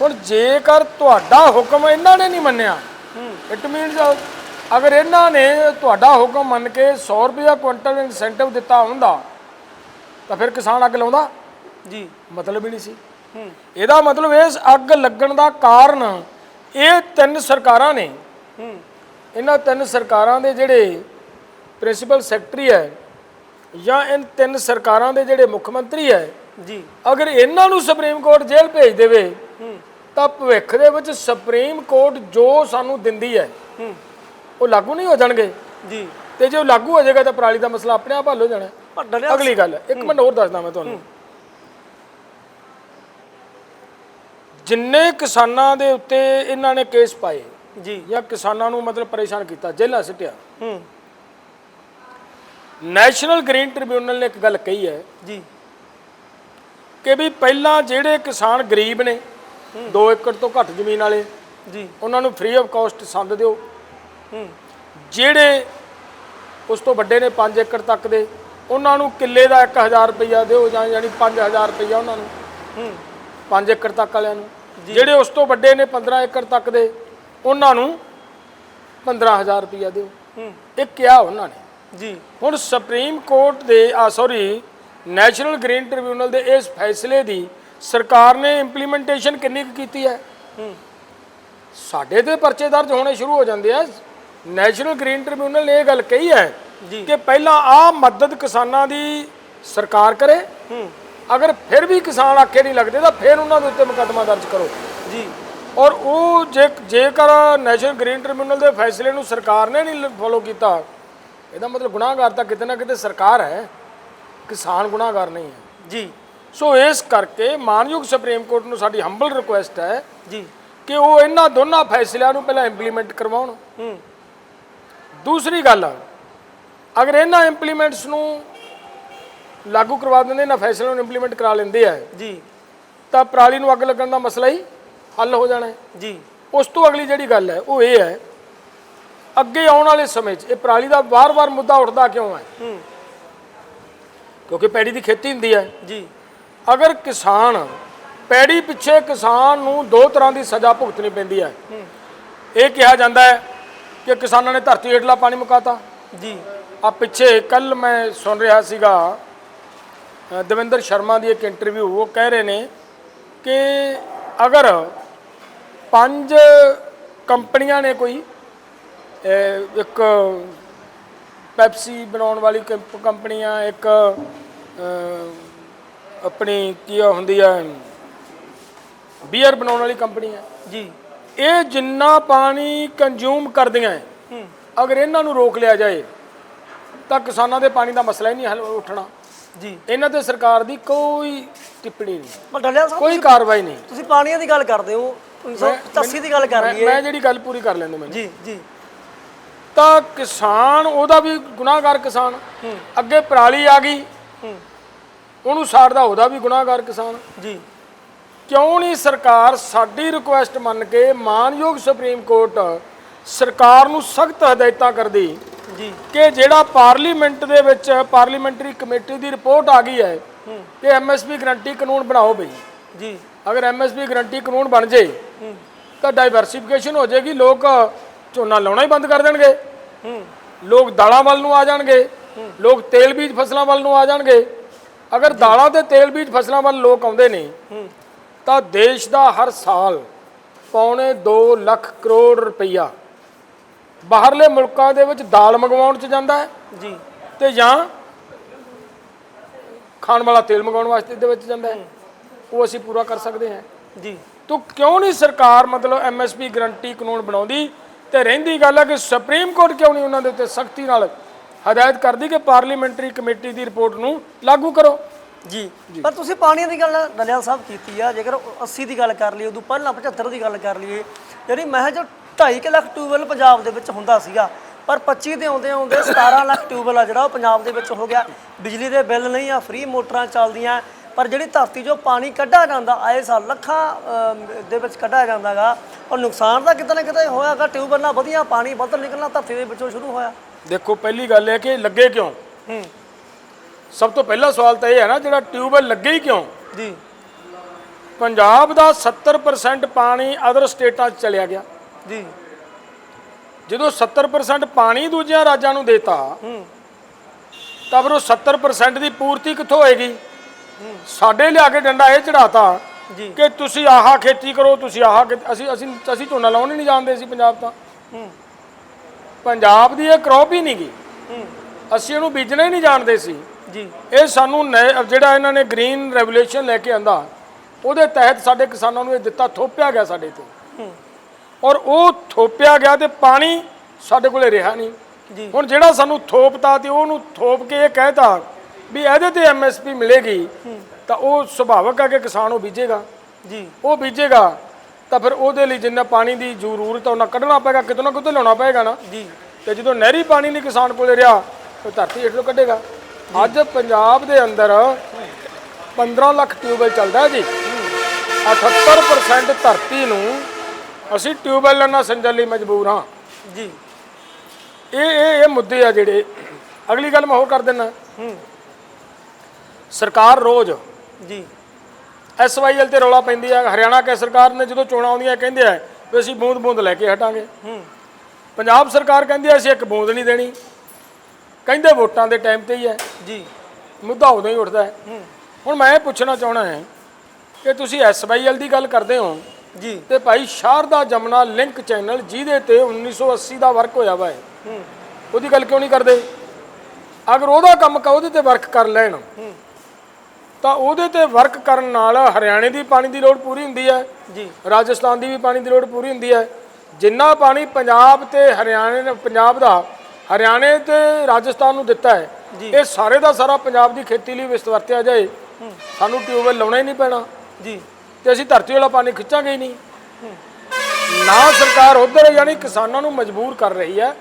ਹੁਣ ਜੇਕਰ ਤੁਹਾਡਾ ਹੁਕਮ ਇਹਨਾਂ ਨੇ ਨਹੀਂ ਮੰਨਿਆ ਇਟ ਮੀਨਸ ਅਗਰ ਇਹਨਾਂ ਨੇ ਤੁਹਾਡਾ ਹੁਕਮ ਮੰਨ ਕੇ 100 ਰੁਪਏ ਕੁਇੰਟਲ ਇਨਸੈਂਟਿਵ ਦਿੱਤਾ ਹੁੰਦਾ ਤਾਂ ਫਿਰ ਕਿਸਾਨ ਅੱਗ ਲਾਉਂਦਾ? ਜੀ। ਮਤਲਬ ਹੀ ਨਹੀਂ ਸੀ। ਹੂੰ। ਇਹਦਾ ਮਤਲਬ ਇਸ ਅੱਗ ਲੱਗਣ ਦਾ ਕਾਰਨ ਇਹ ਤਿੰਨ ਸਰਕਾਰਾਂ ਨੇ। ਹੂੰ। ਇਹਨਾਂ ਤਿੰਨ ਸਰਕਾਰਾਂ ਦੇ ਜਿਹੜੇ ਪ੍ਰਿੰਸੀਪਲ ਸੈਕਟਰੀ ਹੈ ਜਾਂ ਇਨ ਤਿੰਨ ਸਰਕਾਰਾਂ ਦੇ ਜਿਹੜੇ ਮੁੱਖ ਮੰਤਰੀ ਹੈ ਜੀ। ਅਗਰ ਇਹਨਾਂ ਨੂੰ ਸੁਪਰੀਮ ਕੋਰਟ ਜੇਲ੍ਹ ਭੇਜ ਦੇਵੇ ਹੂੰ। ਤਾਂ ਭਵਿੱਖ ਦੇ ਵਿੱਚ ਸੁਪਰੀਮ ਕੋਰਟ ਜੋ ਸਾਨੂੰ ਦਿੰਦੀ ਹੈ ਹੂੰ। ਉਹ ਲਾਗੂ ਨਹੀਂ ਹੋ ਜਾਣਗੇ। ਜੀ। ਤੇ ਜੇ ਉਹ ਲਾਗੂ ਹੋ ਜਾਏਗਾ ਤਾਂ ਪਰਾਲੀ ਦਾ ਮਸਲਾ ਆਪਣੇ ਆਪ ਹੱਲ ਹੋ ਜਾਣਾ। ਹੈ। ਪਰ ਡਲਿਆ ਅਗਲੀ ਗੱਲ ਇੱਕ ਮਿੰਟ ਹੋਰ ਦੱਸਦਾ ਮੈਂ ਤੁਹਾਨੂੰ। ਜਿੰਨੇ ਕਿਸਾਨਾਂ ਦੇ ਉੱਤੇ ਇਹਨਾਂ ਨੇ ਕੇਸ ਪਾਏ ਜੀ। ਜਾਂ ਕਿਸਾਨਾਂ ਨੂੰ ਮਤਲਬ ਪਰੇਸ਼ਾਨ ਕੀਤਾ ਜੇਲ੍ਹਾਂ ਸਿੱਟਿਆ। ਹੂੰ। ਨੈਸ਼ਨਲ ਗ੍ਰੀਨ ਟ੍ਰਿਬਿਊਨਲ ਨੇ ਇੱਕ ਗੱਲ ਕਹੀ ਹੈ ਜੀ। ਕਿ ਵੀ ਪਹਿਲਾਂ ਜਿਹੜੇ ਕਿਸਾਨ ਗਰੀਬ ਨੇ 2 ਏਕੜ ਤੋਂ ਘੱਟ ਜ਼ਮੀਨ ਵਾਲੇ ਜੀ। ਉਹਨਾਂ ਨੂੰ ਫ੍ਰੀ ਆਫ ਕਾਸਟ ਸੰਦ ਦਿਓ। ਜਿਹੜੇ ਉਸ ਤੋਂ ਵੱਡੇ ਨੇ 5 ਏਕੜ ਤੱਕ ਦੇ ਉਹਨਾਂ ਨੂੰ ਕਿੱਲੇ ਦਾ 1000 ਰੁਪਈਆ ਦਿਓ ਜਾਂ ਯਾਨੀ 5000 ਰੁਪਈਆ ਉਹਨਾਂ ਨੂੰ। ਹੂੰ 5 ਏਕੜ ਤੱਕ ਵਾਲਿਆਂ ਨੂੰ। ਜਿਹੜੇ ਉਸ ਤੋਂ ਵੱਡੇ ਨੇ 15 ਏਕੜ ਤੱਕ ਦੇ ਉਹਨਾਂ ਨੂੰ 15000 ਰੁਪਈਆ ਦਿਓ। ਹੂੰ ਇਹ ਕਿਹਾ ਉਹਨਾਂ ਨੇ। ਜੀ। ਹੁਣ ਸੁਪਰੀਮ ਕੋਰਟ ਦੇ ਆ ਸੌਰੀ ਨੈਸ਼ਨਲ ਗ੍ਰੀਨ ਟ੍ਰਿਬਿਊਨਲ ਦੇ ਇਸ ਫੈਸਲੇ ਦੀ ਸਰਕਾਰ ਨੇ ਇੰਪਲੀਮੈਂਟੇਸ਼ਨ ਕਿੰਨੀ ਕੀਤੀ ਹੈ? ਹੂੰ। ਸਾਡੇ ਤੇ ਪਰਚੇ ਦਰਜ ਹੋਣੇ ਸ਼ੁਰੂ ਹੋ ਜਾਂਦੇ ਆ। ਨੈਸ਼ਨਲ ਗ੍ਰੀਨ ਟ੍ਰਿਬਿਊਨਲ ਨੇ ਇਹ ਗੱਲ ਕਹੀ ਹੈ ਜੀ। ਕਿ ਪਹਿਲਾਂ ਆ ਮਦਦ ਕਿਸਾਨਾਂ ਦੀ ਸਰਕਾਰ ਕਰੇ। ਹੂੰ। ਅਗਰ ਫਿਰ ਵੀ ਕਿਸਾਨ ਆਖੇ ਨਹੀਂ ਲੱਗਦੇ ਤਾਂ ਫਿਰ ਉਹਨਾਂ ਦੇ ਉੱਤੇ ਮੁਕੱਦਮਾ ਦਰਜ ਕਰੋ। ਜੀ। ਔਰ ਉਹ ਜੇ ਜੇਕਰ ਨੈਸ਼ਨਲ ਗ੍ਰੀਨ ਟ੍ਰਿਬਿਊਨਲ ਦੇ ਫੈਸਲੇ ਨੂੰ ਸਰਕਾਰ ਨੇ ਨਹੀਂ ਫੋਲੋ ਕੀਤਾ ਇਹਦਾ ਮਤਲਬ ਗੁਨਾਹਗਾਰ ਤਾਂ ਕਿਤੇ ਨਾ ਕਿਤੇ ਸਰਕਾਰ ਹੈ। ਕਿਸਾਨ ਗੁਨਾਹਗਾਰ ਨਹੀਂ ਹੈ। ਜੀ। ਸੋ ਇਸ ਕਰਕੇ ਮਾਨਯੋਗ ਸੁਪਰੀਮ ਕੋਰਟ ਨੂੰ ਸਾਡੀ ਹੰਬਲ ਰਿਕੁਐਸਟ ਹੈ ਜੀ। ਕਿ ਉਹ ਇਹਨਾਂ ਦੋਨਾਂ ਫੈਸਲਿਆਂ ਨੂੰ ਪਹਿਲਾਂ ਇੰਪਲੀਮੈਂਟ ਕਰਵਾਉਣ। ਹੂੰ। ਦੂਸਰੀ ਗੱਲ ਅਗਰ ਇਹਨਾਂ ਇੰਪਲੀਮੈਂਟਸ ਨੂੰ ਲਾਗੂ ਕਰਵਾ ਦਿੰਦੇ ਇਹਨਾਂ ਫੈਸਲਿਆਂ ਨੂੰ ਇੰਪਲੀਮੈਂਟ ਕਰਾ ਲੈਂਦੇ ਆ ਜੀ। ਤਾਂ ਪਰਾਲੀ ਨੂੰ ਅੱਗ ਲੱਗਣ ਦਾ ਮਸਲਾ ਹੀ ਹੱਲ ਹੋ ਜਾਣਾ ਹੈ। ਜੀ। ਉਸ ਤੋਂ ਅਗਲੀ ਜਿਹੜੀ ਗੱਲ ਹੈ ਉਹ ਇਹ ਹੈ ਅੱਗੇ ਆਉਣ ਵਾਲੇ ਸਮੇਂ 'ਚ ਇਹ ਪਰਾਲੀ ਦਾ ਵਾਰ-ਵਾਰ ਮੁੱਦਾ ਉੱਠਦਾ ਕਿਉਂ ਹੈ। ਕਿਉਂਕਿ ਪੈੜੀ ਦੀ ਖੇਤੀ ਹੁੰਦੀ ਹੈ। ਜੀ। ਅਗਰ ਕਿਸਾਨ ਪੈੜੀ ਪਿੱਛੇ ਕਿਸਾਨ ਨੂੰ ਦੋ ਤਰ੍ਹਾਂ ਦੀ ਸਜ਼ਾ ਭੁਗਤਣੀ ਪੈਂਦੀ ਹੈ। ਹੂੰ। ਇਹ ਕਿਹਾ ਜਾਂਦਾ ਹੈ ਕਿ ਕਿਸਾਨਾਂ ਨੇ ਧਰਤੀ ਹੇਠਲਾ ਪਾਣੀ ਮੁਕਾਤਾ? ਜੀ। ਆ ਪਿੱਛੇ ਕੱਲ ਮੈਂ ਸੁਣ ਰਿਹਾ ਸੀਗਾ ਦਵਿੰਦਰ ਸ਼ਰਮਾ ਦੀ ਇੱਕ ਇੰਟਰਵਿਊ ਉਹ ਕਹਿ ਰਹੇ ਨੇ ਕਿ ਅਗਰ ਪੰਜ ਕੰਪਨੀਆਂ ਨੇ ਕੋਈ ਇੱਕ ਪੈਪਸੀ ਬਣਾਉਣ ਵਾਲੀ ਕੰਪ- ਕੰਪਨੀ ਆ ਇੱਕ ਆਪਣੀ ਕੀ ਹੁੰਦੀ ਹੈ ਬੀਅਰ ਬਣਾਉਣ ਵਾਲੀ ਕੰਪਨੀ ਹੈ। ਜੀ। ਇਹ ਜਿੰਨਾ ਪਾਣੀ ਕੰਜ਼ਿਊਮ ਕਰਦੀਆਂ ਹੈ ਹੂੰ। ਅਗਰ ਇਹਨਾਂ ਨੂੰ ਰੋਕ ਲਿਆ ਜਾਏ ਤਾਂ ਕਿਸਾਨਾਂ ਦੇ ਪਾਣੀ ਦਾ ਮਸਲਾ ਹੀ ਨਹੀਂ ਹੱਲ ਉੱਠਣਾ। ਜੀ। ਇਹਨਾਂ ਤੇ ਸਰਕਾਰ ਦੀ ਕੋਈ ਟਿੱਪਣੀ ਨਹੀਂ। ਪਰ ਡਲਿਆ ਸਾਹਿਬ ਕੋਈ ਕਾਰਵਾਈ ਨਹੀਂ। ਤੁਸੀਂ ਪਾਣੀਆਂ ਦੀ ਗੱਲ ਕਰਦੇ ਹੋ 1985 ਦੀ ਗੱਲ ਕਰ ਮੈਂ ਲਈਏ। ਮੈਂ ਜਿਹੜੀ ਗੱਲ ਪੂਰੀ ਕਰ ਲੈਂਦੇ ਮੈਨੂੰ। ਜੀ ਜੀ। ਤਾਂ ਕਿਸਾਨ ਉਹਦਾ ਵੀ ਗੁਨਾਹਗਾਰ ਕਿਸਾਨ ਹੂੰ। ਅੱਗੇ ਪਰਾਲੀ ਆ ਗਈ ਹੂੰ। ਉਹਨੂੰ ਸਾੜਦਾ ਉਹਦਾ ਵੀ ਗੁਨਾਹਗਾਰ ਕਿਸਾਨ। ਜੀ। ਕਿਉਂ ਨਹੀਂ ਸਰਕਾਰ ਸਾਡੀ ਰਿਕੁਐਸਟ ਮੰਨ ਕੇ ਮਾਨਯੋਗ ਸੁਪਰੀਮ ਕੋਰਟ ਸਰਕਾਰ ਨੂੰ ਸਖਤ ਹਦਾਇਤਾਂ ਕਰਦੀ ਜੀ। ਕਿ ਜਿਹੜਾ ਪਾਰਲੀਮੈਂਟ ਦੇ ਵਿੱਚ ਪਾਰਲੀਮੈਂਟਰੀ ਕਮੇਟੀ ਦੀ ਰਿਪੋਰਟ ਆ ਗਈ ਹੈ ਕਿ ਐਮਐਸਪੀ ਗਰੰਟੀ ਕਾਨੂੰਨ ਬਣਾਓ ਬਈ। ਜੀ। ਅਗਰ ਐਮਐਸਪੀ ਗਰੰਟੀ ਕਾਨੂੰਨ ਬਣ ਜੇ ਤਾਂ ਡਾਈਵਰਸਿਫਿਕੇਸ਼ਨ ਹੋ ਜਾਏਗੀ ਲੋਕ ਝੋਨਾ ਲਾਉਣਾ ਹੀ ਬੰਦ ਕਰ ਦੇਣਗੇ। ਲੋਕ ਦਾਲਾਂ ਵੱਲ ਨੂੰ ਆ ਜਾਣਗੇ। ਲੋਕ ਤੇਲ ਬੀਜ ਫਸਲਾਂ ਵੱਲ ਨੂੰ ਆ ਜਾਣਗੇ। ਅਗਰ ਦਾਲਾਂ ਤੇ ਤੇਲ ਬੀਜ ਫਸਲਾਂ ਵੱਲ ਲੋਕ ਆਉਂਦੇ ਨੇ ਤਾਂ ਦੇਸ਼ ਦਾ ਹਰ ਸਾਲ ਪੌਣੇ 2 ਲੱਖ ਕਰੋੜ ਰੁਪਈਆ ਬਾਹਰਲੇ ਮੁਲਕਾਂ ਦੇ ਵਿੱਚ ਦਾਲ ਮੰਗਵਾਉਣ ਚ ਜਾਂਦਾ ਹੈ ਜੀ। ਤੇ ਜਾਂ ਖਾਣ ਵਾਲਾ ਤੇਲ ਮੰਗਾਉਣ ਵਾਸਤੇ ਦੇ ਵਿੱਚ ਜਾਂਦਾ ਹੈ। ਉਹ ਅਸੀਂ ਪੂਰਾ ਕਰ ਸਕਦੇ ਹਾਂ। ਜੀ। ਤੋ ਕਿਉਂ ਨਹੀਂ ਸਰਕਾਰ ਮਤਲਬ ਐਮਐਸਪੀ ਗਰੰਟੀ ਕਾਨੂੰਨ ਬਣਾਉਂਦੀ ਤੇ ਰਹਿੰਦੀ ਗੱਲ ਹੈ ਕਿ ਸੁਪਰੀਮ ਕੋਰਟ ਕਿਉਂ ਨਹੀਂ ਉਹਨਾਂ ਦੇ ਉੱਤੇ ਸਖਤੀ ਨਾਲ ਹਦਾਇਤ ਕਰਦੀ ਕਿ ਪਾਰਲੀਮੈਂਟਰੀ ਕਮੇਟੀ ਦੀ ਰਿਪੋਰਟ ਨੂੰ ਲਾਗੂ ਕਰੋ? ਜੀ। ਪਰ ਤੁਸੀਂ ਪਾਣੀ ਦੀ ਗੱਲ ਦਲਿਆਲ ਸਾਹਿਬ ਕੀਤੀ ਆ ਜੇਕਰ 80 ਦੀ ਗੱਲ ਕਰ ਲਈਏ ਉਦੋਂ ਪਹਿਲਾਂ 75 ਦੀ ਗੱਲ ਕਰ ਲਈਏ ਜਿਹੜੀ ਮਹਿਜ 2.5 ਲੱਖ ਟਿਊਬਵੈੱਲ ਪੰਜਾਬ ਦੇ ਵਿੱਚ ਹੁੰਦਾ ਸੀਗਾ ਪਰ 25 ਦੇ ਆਉਂਦੇ ਆਉਂਦੇ 17 ਲੱਖ ਟਿਊਬਵੈੱਲ ਆ ਜਿਹੜਾ ਉਹ ਪੰਜਾਬ ਦੇ ਵਿੱਚ ਹੋ ਗਿਆ। ਬਿਜਲੀ ਦੇ ਬਿੱਲ ਨਹੀਂ ਆ ਫ੍ਰੀ ਮੋਟਰਾਂ ਚੱਲਦੀਆਂ ਪਰ ਜਿਹੜੀ ਧਰਤੀ 'ਚੋਂ ਪਾਣੀ ਕੱਢਿਆ ਜਾਂਦਾ ਆਏ ਸਾਲ ਲੱਖਾਂ ਦੇ ਵਿੱਚ ਕੱਢਿਆ ਜਾਂਦਾਗਾ ਔਰ ਨੁਕਸਾਨ ਤਾਂ ਕਿਤੇ ਨਾ ਕਿਤੇ ਹੋਇਆਗਾ ਟਿਊਬਵੈੱਲਾਂ ਵਧੀਆ ਪਾਣੀ ਵੱਧ ਨਿਕਲਣਾ ਧਰਤੀ ਦੇ ਵਿੱਚੋਂ ਸ਼ੁਰੂ ਹੋਇਆ। ਦੇਖੋ ਪਹਿਲੀ ਗੱਲ ਇਹ ਕਿ ਲੱਗੇ ਕਿਉਂ? ਹੂੰ। ਸਭ ਤੋਂ ਪਹਿਲਾ ਸਵਾਲ ਤਾਂ ਇਹ ਹੈ ਨਾ ਜਿਹੜਾ ਟਿਊਬਵੈਲ ਲੱਗੇ ਹੀ ਕਿਉਂ? ਜੀ। ਪੰਜਾਬ ਦਾ 70% ਪਾਣੀ ਅਦਰ ਸਟੇਟਾਂ 'ਚ ਚਲਿਆ ਗਿਆ। ਜੀ। ਜਦੋਂ 70% ਪਾਣੀ ਦੂਜਿਆਂ ਰਾਜਾਂ ਨੂੰ ਦੇਤਾ ਹੂੰ। ਤਾਂ ਫਿਰ ਉਹ 70% ਦੀ ਪੂਰਤੀ ਕਿੱਥੋਂ ਹੋਏਗੀ? ਸਾਡੇ ਲਿਆ ਕੇ ਡੰਡਾ ਇਹ ਚੜਾਤਾ ਜੀ। ਕਿ ਤੁਸੀਂ ਆਹਾ ਖੇਤੀ ਕਰੋ ਤੁਸੀਂ ਆਹਾ ਅਸੀਂ ਅਸੀਂ ਅਸੀਂ ਝੋਨਾ ਲਾਉਣ ਹੀ ਨਹੀਂ ਜਾਣਦੇ ਸੀ ਪੰਜਾਬ ਤਾਂ। ਪੰਜਾਬ ਦੀ ਇਹ ਕ੍ਰੌਪ ਹੀ ਨਹੀਂ ਗਈ। ਅਸੀਂ ਇਹਨੂੰ ਬੀਜਣਾ ਹੀ ਨਹੀਂ ਜਾਣਦੇ ਸੀ। ਜੀ। ਇਹ ਸਾਨੂੰ ਜਿਹੜਾ ਇਹਨਾਂ ਨੇ ਗ੍ਰੀਨ ਰੈਵੋਲੂਸ਼ਨ ਲੈ ਕੇ ਆਂਦਾ ਉਹਦੇ ਤਹਿਤ ਸਾਡੇ ਕਿਸਾਨਾਂ ਨੂੰ ਇਹ ਦਿੱਤਾ ਥੋਪਿਆ ਗਿਆ ਸਾਡੇ ਤੇ। ਔਰ ਉਹ ਥੋਪਿਆ ਗਿਆ ਤੇ ਪਾਣੀ ਸਾਡੇ ਕੋਲੇ ਰਿਹਾ ਨਹੀਂ। ਜੀ। ਹੁਣ ਜਿਹੜਾ ਸਾਨੂੰ ਥੋਪਤਾ ਤੇ ਉਹਨੂੰ ਥੋਪ ਕੇ ਇਹ ਕਹਿਤਾ ਵੀ ਇਹਦੇ ਤੇ ਐਮਐਸਪੀ ਮਿਲੇਗੀ ਤਾਂ ਉਹ ਸੁਭਾਵਕ ਹੈ ਕਿ ਕਿਸਾਨ ਉਹ ਬੀਜੇਗਾ। ਜੀ। ਉਹ ਬੀਜੇਗਾ ਤਾਂ ਫਿਰ ਉਹਦੇ ਲਈ ਜਿੰਨਾ ਪਾਣੀ ਦੀ ਜ਼ਰੂਰਤ ਹੈ ਉਹਨਾਂ ਕੱਢਣਾ ਪਏਗਾ ਕਿਤੋਂ ਨਾ ਕਿਤੋਂ ਲਿਆਉਣਾ ਪਏਗਾ ਨਾ। ਜੀ। ਤੇ ਜਦੋਂ ਨਹਿਰੀ ਪਾਣੀ ਨਹੀਂ ਕਿਸਾਨ ਕੋਲੇ ਰਿਹਾ ਉਹ ਧਰਤੀ ਹੇਠੋਂ ਕੱਢੇਗਾ। ਅੱਜ ਪੰਜਾਬ ਦੇ ਅੰਦਰ 15 ਲੱਖ ਟਿਊਬਵੈਲ ਚੱਲਦਾ ਜੀ। 78% ਧਰਤੀ ਨੂੰ ਅਸੀਂ ਟਿਊਬਵੈਲਾਂ ਨਾਲ ਸਿੰਜਣ ਲਈ ਮਜਬੂਰ ਹਾਂ। ਜੀ। ਇਹ ਇਹ ਇਹ ਮੁੱਦੇ ਆ ਜਿਹੜੇ। ਅਗਲੀ ਗੱਲ ਮੈਂ ਹੋਰ ਕਰ ਦਿੰਦਾ। ਹੂੰ। ਸਰਕਾਰ ਰੋਜ਼ ਜੀ। ਐਸਵਾਈਐਲ ਤੇ ਰੌਲਾ ਪੈਂਦੀ ਹੈ ਹਰਿਆਣਾ ਕੇ ਸਰਕਾਰ ਨੇ ਜਦੋਂ ਚੋਣਾਂ ਆਉਂਦੀਆਂ ਕਹਿੰਦੇ ਆ ਵੀ ਅਸੀਂ ਬੂੰਦ ਬੂੰਦ ਲੈ ਕੇ ਹਟਾਂਗੇ। ਹੂੰ। ਪੰਜਾਬ ਸਰਕਾਰ ਕਹਿੰਦੀ ਹੈ ਅਸੀਂ ਇੱਕ ਬੂੰਦ ਨਹੀਂ ਦੇਣੀ। ਕਹਿੰਦੇ ਵੋਟਾਂ ਦੇ ਟਾਈਮ ਤੇ ਹੀ ਹੈ। ਜੀ। ਮੁੱਦਾ ਉਦੋਂ ਹੀ ਉੱਠਦਾ ਹੈ। ਹੁਣ ਮੈਂ ਇਹ ਪੁੱਛਣਾ ਚਾਹਣਾ ਹੈ ਕਿ ਤੁਸੀਂ ਐਸਵਾਈਐਲ ਦੀ ਗੱਲ ਕਰਦੇ ਹੋ। ਜੀ। ਤੇ ਭਾਈ ਸ਼ਾਰਦਾ ਜਮਨਾ ਲਿੰਕ ਚੈਨਲ ਜਿਹਦੇ ਤੇ 1980 ਦਾ ਵਰਕ ਹੋਇਆ ਵਾ ਹੈ। ਉਹਦੀ ਗੱਲ ਕਿਉਂ ਨਹੀਂ ਕਰਦੇ? ਅਗਰ ਉਹਦਾ ਕੰਮ ਕਾ ਉਹਦੇ ਤੇ ਵਰਕ ਕਰ ਲੈਣ ਤਾਂ ਉਹਦੇ ਤੇ ਵਰਕ ਕਰਨ ਨਾਲ ਹਰਿਆਣੇ ਦੀ ਪਾਣੀ ਦੀ ਲੋੜ ਪੂਰੀ ਹੁੰਦੀ ਹੈ। ਜੀ। ਰਾਜਸਥਾਨ ਦੀ ਵੀ ਪਾਣੀ ਦੀ ਲੋੜ ਪੂਰੀ ਹੁੰਦੀ ਹੈ। ਜਿੰਨਾ ਪਾਣੀ ਪੰਜਾਬ ਤੇ ਹਰਿਆਣੇ ਨੇ ਪੰਜਾਬ ਦਾ ਹਰਿਆਣੇ ਤੇ ਰਾਜਸਥਾਨ ਨੂੰ ਦਿੱਤਾ ਹੈ। ਇਹ ਸਾਰੇ ਦਾ ਸਾਰਾ ਪੰਜਾਬ ਦੀ ਖੇਤੀ ਲਈ ਵਿਸਤ ਵਰਤਿਆ ਜਾਏ ਸਾਨੂੰ ਟਿਊਬਵੈਲ ਲਾਉਣਾ ਹੀ ਨਹੀਂ ਪੈਣਾ। ਜੀ। ਤੇ ਅਸੀਂ ਧਰਤੀ ਵਾਲਾ ਪਾਣੀ ਖਿੱਚਾਂਗੇ ਹੀ ਨਹੀਂ। ਨਾ ਸਰਕਾਰ ਉਧਰ ਯਾਨੀ ਕਿਸਾਨਾਂ ਨੂੰ ਮਜਬੂਰ ਕਰ ਰਹੀ ਹੈ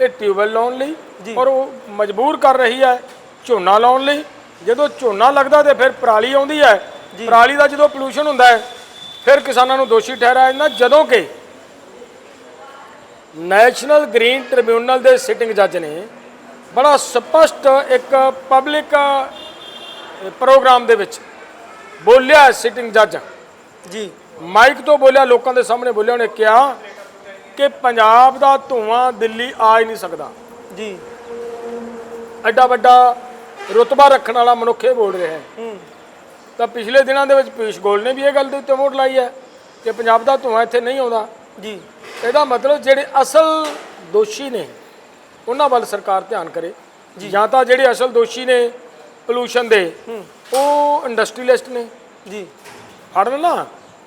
ਇਹ ਟਿਊਬਵੈਲ ਲਾਉਣ ਲਈ ਔਰ ਉਹ ਮਜਬੂਰ ਕਰ ਰਹੀ ਹੈ ਝੋਨਾ ਲਾਉਣ ਲਈ। ਜਦੋਂ ਝੋਨਾ ਲੱਗਦਾ ਤੇ ਫਿਰ ਪਰਾਲੀ ਆਉਂਦੀ ਹੈ। ਪਰਾਲੀ ਦਾ ਜਦੋਂ ਪੋਲੂਸ਼ਨ ਹੁੰਦਾ ਹੈ ਫਿਰ ਕਿਸਾਨਾਂ ਨੂੰ ਦੋਸ਼ੀ ਠਹਿਰਾਇਆ ਜਾਂਦਾ। ਜਦੋਂ ਕਿ ਨੈਸ਼ਨਲ ਗ੍ਰੀਨ ਟ੍ਰਿਬਿਊਨਲ ਦੇ ਸਿਟਿੰਗ ਜੱਜ ਨੇ ਬੜਾ ਸਪਸ਼ਟ ਇੱਕ ਪਬਲਿਕ ਪ੍ਰੋਗਰਾਮ ਦੇ ਵਿੱਚ ਬੋਲਿਆ ਸਿਟਿੰਗ ਜੱਜ। ਜੀ। ਮਾਈਕ ਤੋਂ ਬੋਲਿਆ ਲੋਕਾਂ ਦੇ ਸਾਹਮਣੇ ਬੋਲਿਆ ਉਹਨੇ ਕਿਹਾ ਕਿ ਪੰਜਾਬ ਦਾ ਧੂਆਂ ਦਿੱਲੀ ਆ ਹੀ ਨਹੀਂ ਸਕਦਾ। ਜੀ। ਐਡਾ ਵੱਡਾ ਰੁਤਬਾ ਰੱਖਣ ਵਾਲਾ ਮਨੁੱਖ ਇਹ ਬੋਲ ਰਿਹਾ ਹੈ। ਹੂੰ। ਤਾਂ ਪਿਛਲੇ ਦਿਨਾਂ ਦੇ ਵਿੱਚ ਪੀਸ਼ ਗੋਲ ਨੇ ਵੀ ਇਹ ਗੱਲ ਦੇ ਉੱਤੇ ਵੋਟ ਲਾਈ ਹੈ ਕਿ ਪੰਜਾਬ ਦਾ ਧੂਆਂ ਇੱਥੇ ਨਹੀਂ ਆਉਂਦਾ। ਜੀ। ਇਹਦਾ ਮਤਲਬ ਜਿਹੜੇ ਅਸਲ ਦੋਸ਼ੀ ਨੇ ਉਹਨਾਂ ਵੱਲ ਸਰਕਾਰ ਧਿਆਨ ਕਰੇ। ਜਾਂ। ਤਾਂ ਜਿਹੜੇ ਅਸਲ ਦੋਸ਼ੀ ਨੇ ਪੋਲੂਸ਼ਨ ਦੇ ਉਹ ਇੰਡਸਟਰੀਲਿਸਟ ਨੇ। ਜੀ। ਫੜਨ ਨਾ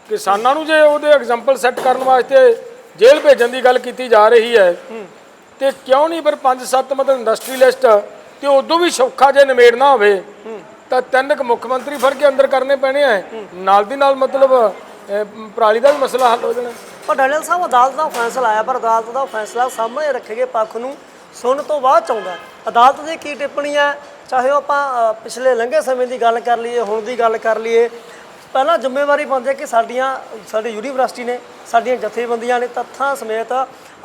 ਕਿਸਾਨਾਂ ਨੂੰ ਜੇ ਉਹਦੇ ਐਗਜ਼ਾਮਪਲ ਸੈੱਟ ਕਰਨ ਵਾਸਤੇ ਜੇਲ੍ਹ ਭੇਜਣ ਦੀ ਗੱਲ ਕੀਤੀ ਜਾ ਰਹੀ ਹੈ ਤੇ ਕਿਉਂ ਨਹੀਂ ਪਰ 5-7 ਮਤਲਬ ਇੰਡਸਟਰੀਲਿਸਟ ਤੇ ਉਦੋਂ ਵੀ ਸੌਖਾ ਜੇ ਨਿਮੇੜਨਾ ਹੋਵੇ ਤਾਂ ਤਿੰਨ ਕੁ ਮੁੱਖ ਮੰਤਰੀ ਫੜ ਕੇ ਅੰਦਰ ਕਰਨੇ ਪੈਣੇ ਆ। ਨਾਲ ਦੀ ਨਾਲ ਮਤਲਬ ਪਰਾਲੀ ਦਾ ਵੀ ਮਸਲਾ ਹੱਲ ਹੋ ਜਾਣਾ। ਪਰ ਡੈਨੀਅਲ ਸਾਹਿਬ ਅਦਾਲਤ ਦਾ ਫੈਸਲਾ ਆਇਆ ਪਰ ਅਦਾਲਤ ਦਾ ਫੈਸਲਾ ਸਾਹਮਣੇ ਰੱਖੇ ਗਏ ਪੱਖ ਨੂੰ ਸੁਣਨ ਤੋਂ ਬਾਅਦ ਚਾਹੁੰਦਾ ਅਦਾਲਤ ਦੀ ਕੀ ਟਿੱਪਣੀ ਹੈ? ਚਾਹੇ ਉਹ ਆਪਾਂ ਅ, ਪਿਛਲੇ ਲੰਘੇ ਸਮੇਂ ਦੀ ਗੱਲ ਕਰ ਲਈਏ ਹੁਣ ਦੀ ਗੱਲ ਕਰ ਲਈਏ ਪਹਿਲਾਂ ਜ਼ਿੰਮੇਵਾਰੀ ਬਣਦੀ ਹੈ ਕਿ ਸਾਡੀਆਂ ਸਾਡੀ ਯੂਨੀਵਰਸਿਟੀ ਨੇ ਸਾਡੀਆਂ ਜਥੇਬੰਦੀਆਂ ਨੇ ਤੱਥਾਂ ਸਮੇਤ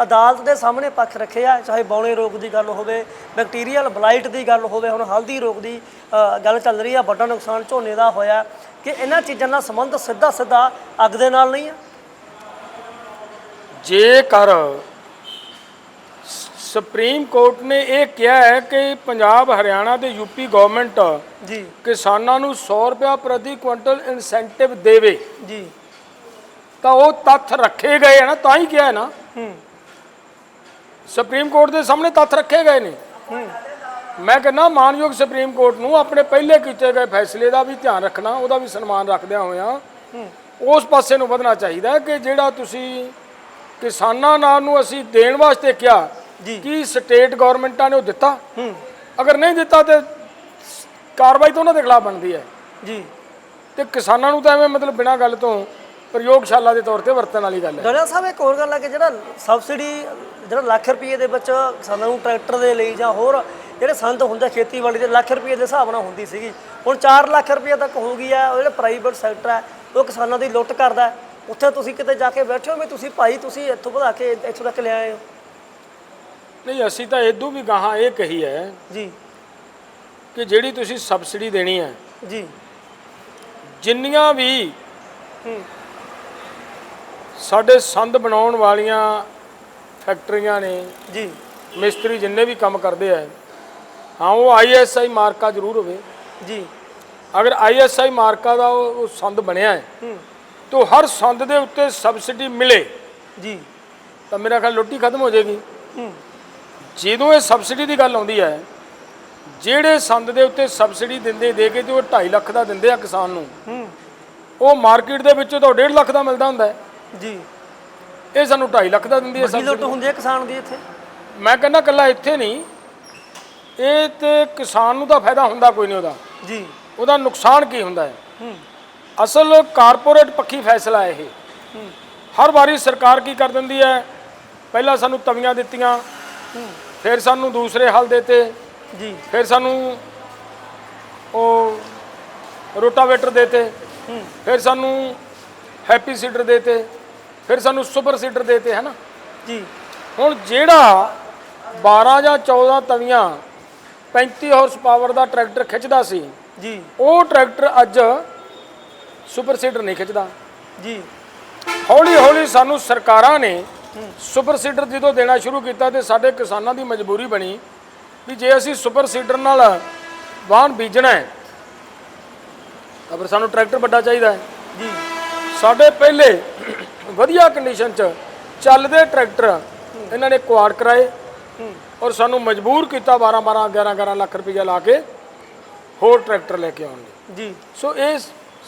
ਅਦਾਲਤ ਦੇ ਸਾਹਮਣੇ ਪੱਖ ਰੱਖੇ ਆ ਚਾਹੇ ਬੌਣੇ ਰੋਗ ਦੀ ਗੱਲ ਹੋਵੇ ਬੈਕਟੀਰੀਅਲ ਬਲਾਈਟ ਦੀ ਗੱਲ ਹੋਵੇ ਹੁਣ ਹਲਦੀ ਰੋਗ ਦੀ ਅ, ਗੱਲ ਚੱਲ ਰਹੀ ਆ ਵੱਡਾ ਨੁਕਸਾਨ ਝੋਨੇ ਦਾ ਹੋਇਆ ਕਿ ਇਹਨਾਂ ਚੀਜ਼ਾਂ ਨਾਲ ਸੰਬੰਧ ਸਿੱਧਾ ਸਿੱਧਾ ਅੱਗ ਦੇ ਨਾਲ ਨਹੀਂ ਆ ਜੇਕਰ ਸੁਪਰੀਮ ਕੋਰਟ ਨੇ ਇਹ ਕਿਹਾ ਹੈ ਕਿ ਪੰਜਾਬ ਹਰਿਆਣਾ ਤੇ ਯੂਪੀ ਗਵਰਨਮੈਂਟ ਜੀ। ਕਿਸਾਨਾਂ ਨੂੰ 100 ਰੁਪਇਆ ਪ੍ਰਤੀ ਕੁਇੰਟਲ ਇਨਸੈਂਟਿਵ ਦੇਵੇ ਜੀ। ਤਾਂ ਉਹ ਤੱਥ ਰੱਖੇ ਗਏ ਆ ਨਾ ਤਾਂ ਹੀ ਕਿਹਾ ਹੈ ਨਾ। ਸੁਪਰੀਮ ਕੋਰਟ ਦੇ ਸਾਹਮਣੇ ਤੱਥ ਰੱਖੇ ਗਏ ਨੇ। ਮੈਂ ਕਹਿੰਦਾ ਮਾਨਯੋਗ ਸੁਪਰੀਮ ਕੋਰਟ ਨੂੰ ਆਪਣੇ ਪਹਿਲੇ ਕੀਤੇ ਗਏ ਫੈਸਲੇ ਦਾ ਵੀ ਧਿਆਨ ਰੱਖਣਾ ਉਹਦਾ ਵੀ ਸਨਮਾਨ ਰੱਖਦਿਆਂ ਹੋਇਆਂ ਉਸ ਪਾਸੇ ਨੂੰ ਵਧਣਾ ਚਾਹੀਦਾ ਕਿ ਜਿਹੜਾ ਤੁਸੀਂ ਕਿਸਾਨਾਂ ਨਾਲ ਨੂੰ ਅਸੀਂ ਦੇਣ ਵਾਸਤੇ ਕਿਹਾ ਜੀ। ਕੀ ਸਟੇਟ ਗਵਰਨਮੈਂਟਾਂ ਨੇ ਉਹ ਦਿੱਤਾ। ਅਗਰ ਨਹੀਂ ਦਿੱਤਾ ਤੇ ਕਾਰਵਾਈ ਤਾਂ ਉਹਨਾਂ ਦੇ ਖਿਲਾਫ ਬਣਦੀ ਹੈ। ਜੀ। ਤੇ ਕਿਸਾਨਾਂ ਨੂੰ ਤਾਂ ਐਵੇਂ ਮਤਲਬ ਬਿਨਾਂ ਗੱਲ ਤੋਂ ਪ੍ਰਯੋਗਸ਼ਾਲਾ ਦੇ ਤੌਰ ਤੇ ਵਰਤਣ ਵਾਲੀ ਗੱਲ ਹੈ। ਡਾਕਟਰ ਸਾਹਿਬ ਇੱਕ ਹੋਰ ਗੱਲ ਹੈ ਕਿ ਜਿਹੜਾ ਸਬਸਿਡੀ ਜਿਹੜਾ ਲੱਖ ਰੁਪਏ ਦੇ ਵਿੱਚ ਕਿਸਾਨਾਂ ਨੂੰ ਟਰੈਕਟਰ ਦੇ ਲਈ ਜਾਂ ਹੋਰ ਜਿਹੜੇ ਸੰਦ ਹੁੰਦੇ ਖੇਤੀਬਾੜੀ ਦੇ ਲੱਖ ਰੁਪਏ ਦੇ ਹਿਸਾਬ ਨਾਲ ਹੁੰਦੀ ਸੀਗੀ। ਹੁਣ 4 ਲੱਖ ਰੁਪਏ ਤੱਕ ਹੋ ਗਈ ਹੈ ਉਹ ਜਿਹੜਾ ਪ੍ਰਾਈਵੇਟ ਸੈਕਟਰ ਹੈ ਉਹ ਕਿਸਾਨਾਂ ਦੀ ਲੁੱਟ ਕਰਦਾ। ਉੱਥੇ ਤੁਸੀਂ ਕਿਤੇ ਜਾ ਕੇ ਬੈਠੇ ਹੋ ਵੀ ਤੁਸੀਂ ਭਾਈ ਤੁਸੀਂ ਇੱਥੋਂ ਵਧਾ ਕੇ ਇੱਥੋਂ ਤੱਕ ਲਿਆਏ ਹੋ? ਨਹੀਂ ਅਸੀਂ ਤਾਂ ਇਦੋਂ ਵੀ ਗਾਹਾਂ ਇਹ ਕਹੀ ਹੈ ਜੀ। ਕਿ ਜਿਹੜੀ ਤੁਸੀਂ ਸਬਸਿਡੀ ਦੇਣੀ ਹੈ ਜੀ। ਜਿੰਨੀਆਂ ਵੀ ਸਾਡੇ ਸੰਦ ਬਣਾਉਣ ਵਾਲੀਆਂ ਫੈਕਟਰੀਆਂ ਨੇ ਜੀ। ਮਿਸਤਰੀ ਜਿੰਨੇ ਵੀ ਕੰਮ ਕਰਦੇ ਆ ਹਾਂ ਉਹ ਆਈਐਸਆਈ ਮਾਰਕਾ ਜ਼ਰੂਰ ਹੋਵੇ। ਜੀ। ਅਗਰ ਆਈਐਸਆਈ ਮਾਰਕਾ ਦਾ ਉਹ ਉਹ ਸੰਦ ਬਣਿਆ ਹੈ ਹੂੰ। ਤਾਂ ਹਰ ਸੰਦ ਦੇ ਉੱਤੇ ਸਬਸਿਡੀ ਮਿਲੇ। ਜੀ। ਤਾਂ ਮੇਰਾ ਖਿਆਲ ਲੁੱਟੀ ਖਤਮ ਹੋ ਜਾਏਗੀ। ਜਦੋਂ ਇਹ ਸਬਸਿਡੀ ਦੀ ਗੱਲ ਆਉਂਦੀ ਹੈ ਜਿਹੜੇ ਸੰਦ ਦੇ ਉੱਤੇ ਸਬਸਿਡੀ ਦਿੰਦੇ ਦੇ ਕੇ ਤੇ ਉਹ 2.5 ਲੱਖ ਦਾ ਦਿੰਦੇ ਆ ਕਿਸਾਨ ਨੂੰ ਉਹ ਮਾਰਕੀਟ ਦੇ ਵਿੱਚੋਂ ਤਾਂ 1.5 ਲੱਖ ਦਾ ਮਿਲਦਾ ਹੁੰਦਾ ਹੈ। ਜੀ। ਇਹ ਸਾਨੂੰ 2.5 ਲੱਖ ਦਾ ਦਿੰਦੀ ਹੈ ਵੱਡੀ ਲੁੱਟ ਹੁੰਦੀ ਹੈ ਕਿਸਾਨ ਦੀ ਇੱਥੇ? ਮੈਂ ਕਹਿੰਦਾ ਕੱਲਾ ਇੱਥੇ ਨਹੀਂ। ਇਹ ਤੇ ਕਿਸਾਨ ਨੂੰ ਤਾਂ ਫਾਇਦਾ ਹੁੰਦਾ ਕੋਈ ਨਹੀਂ ਉਹਦਾ। ਜੀ। ਉਹਦਾ ਨੁਕਸਾਨ ਕੀ ਹੁੰਦਾ ਹੈ? ਹੂੰ। ਅਸਲ ਕਾਰਪੋਰੇਟ ਪੱਖੀ ਫੈਸਲਾ ਹੈ ਇਹ। ਹਰ ਵਾਰੀ ਸਰਕਾਰ ਕੀ ਕਰ ਦਿੰਦੀ ਹੈ? ਪਹਿਲਾਂ ਸਾਨੂੰ ਤਵੀਆਂ ਦਿੱਤੀਆਂ ਫਿਰ ਸਾਨੂੰ ਦੂਸਰੇ ਹਲ ਦਿੱਤੇ ਜੀ। ਫਿਰ ਸਾਨੂੰ ਉਹ ਰੋਟਾਵੇਟਰ ਦੇਤੇ ਫਿਰ ਸਾਨੂੰ ਹੈਪੀ ਸੀਡਰ ਦੇਤੇ ਫਿਰ ਸਾਨੂੰ ਸੁਪਰ ਸੀਡਰ ਦੇਤੇ ਹੈ ਨਾ? ਜੀ। ਹੁਣ ਜਿਹੜਾ 12 ਜਾਂ 14 ਤਵੀਆਂ 35 ਹਾਰਸ ਪਾਵਰ ਦਾ ਟਰੈਕਟਰ ਖਿੱਚਦਾ ਸੀ ਜੀ। ਉਹ ਟਰੈਕਟਰ ਅੱਜ ਸੁਪਰ ਸੀਡਰ ਨਹੀਂ ਖਿੱਚਦਾ। ਜੀ। ਹੌਲੀ ਹੌਲੀ ਸਾਨੂੰ ਸਰਕਾਰਾਂ ਨੇ ਸੁਪਰ ਸੀਡਰ ਜਦੋਂ ਦੇਣਾ ਸ਼ੁਰੂ ਕੀਤਾ ਤੇ ਸਾਡੇ ਕਿਸਾਨਾਂ ਦੀ ਮਜਬੂਰੀ ਬਣੀ ਵੀ ਜੇ ਅਸੀਂ ਸੁਪਰ ਸੀਡਰ ਨਾਲ ਵਾਹਨ ਬੀਜਣਾ ਹੈ ਤਾਂ ਫਿਰ ਸਾਨੂੰ ਟਰੈਕਟਰ ਵੱਡਾ ਚਾਹੀਦਾ ਹੈ। ਜੀ। ਸਾਡੇ ਪਹਿਲੇ ਵਧੀਆ ਕੰਡੀਸ਼ਨ 'ਚ ਚੱਲਦੇ ਟਰੈਕਟਰ ਇਹਨਾਂ ਨੇ ਕੁਆਡ ਕਰਾਏ ਔਰ ਸਾਨੂੰ ਮਜਬੂਰ ਕੀਤਾ 12 12 11 11 ਲੱਖ ਰੁਪਈਆ ਲਾ ਕੇ ਹੋਰ ਟਰੈਕਟਰ ਲੈ ਕੇ ਆਉਣ ਲਈ। ਜੀ। ਸੋ ਇਹ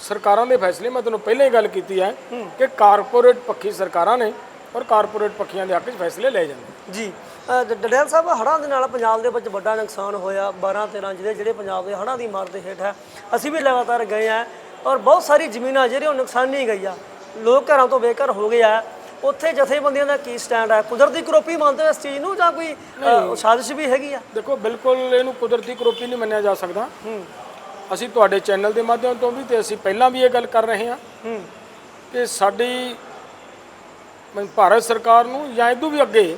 ਸਰਕਾਰਾਂ ਦੇ ਫੈਸਲੇ ਮੈਂ ਤੁਹਾਨੂੰ ਪਹਿਲਾਂ ਹੀ ਗੱਲ ਕੀਤੀ ਹੈ ਕਿ ਕਾਰਪੋਰੇਟ ਪੱਖੀ ਸਰਕਾਰਾਂ ਨੇ ਔਰ ਕਾਰਪੋਰੇਟ ਪੱਖੀਆਂ ਦੇ ਹੱਕ 'ਚ ਫੈਸਲੇ ਲਏ ਜਾਂਦੇ। ਜੀ ਅ, ਡ- ਡਡਿਆਲ ਸਾਹਿਬ ਹੜ੍ਹਾਂ ਦੇ ਨਾਲ ਪੰਜਾਬ ਦੇ ਵਿੱਚ ਵੱਡਾ ਨੁਕਸਾਨ ਹੋਇਆ। 12 13 ਜ਼ਿਲ੍ਹੇ ਜਿਹੜੇ ਪੰਜਾਬ ਦੇ ਹੜ੍ਹਾਂ ਦੀ ਮਾਰ ਦੇ ਹੇਠ ਹੈ। ਅਸੀਂ ਵੀ ਲਗਾਤਾਰ ਗਏ ਆ ਔਰ ਬਹੁਤ ਸਾਰੀ ਜ਼ਮੀਨਾਂ ਜਿਹੜੀਆਂ ਉਹ ਨੁਕਸਾਨੀ ਗਈਆਂ। ਲੋਕ ਘਰਾਂ ਤੋਂ ਬੇਘਰ ਹੋ ਗਏ ਆ। ਉੱਥੇ ਜਥੇਬੰਦੀਆਂ ਦਾ ਕੀ ਸਟੈਂਡ ਹੈ? ਕੁਦਰਤੀ ਕਰੋਪੀ ਮੰਨਦੇ ਹੋ ਇਸ ਚੀਜ਼ ਨੂੰ ਜਾਂ ਕੋਈ ਸਾਜ਼ਿਸ਼ ਵੀ ਹੈਗੀ ਆ? ਦੇਖੋ ਬਿਲਕੁਲ ਇਹਨੂੰ ਕੁਦਰਤੀ ਕਰੋਪੀ ਨਹੀਂ ਮੰਨਿਆ ਜਾ ਸਕਦਾ। ਹੂੰ। ਅਸੀਂ ਤੁਹਾਡੇ ਚੈਨਲ ਦੇ ਮਾਧਿਅਮ ਤੋਂ ਵੀ ਤੇ ਅਸੀਂ ਪਹਿਲਾਂ ਵੀ ਇਹ ਗੱਲ ਕਰ ਰਹੇ ਹਾਂ ਹੂੰ। ਕਿ ਸਾਡੀ ਭਾਰਤ ਸਰਕਾਰ ਨੂੰ ਜਾਂ ਇਦੋਂ ਵੀ ਅੱਗੇ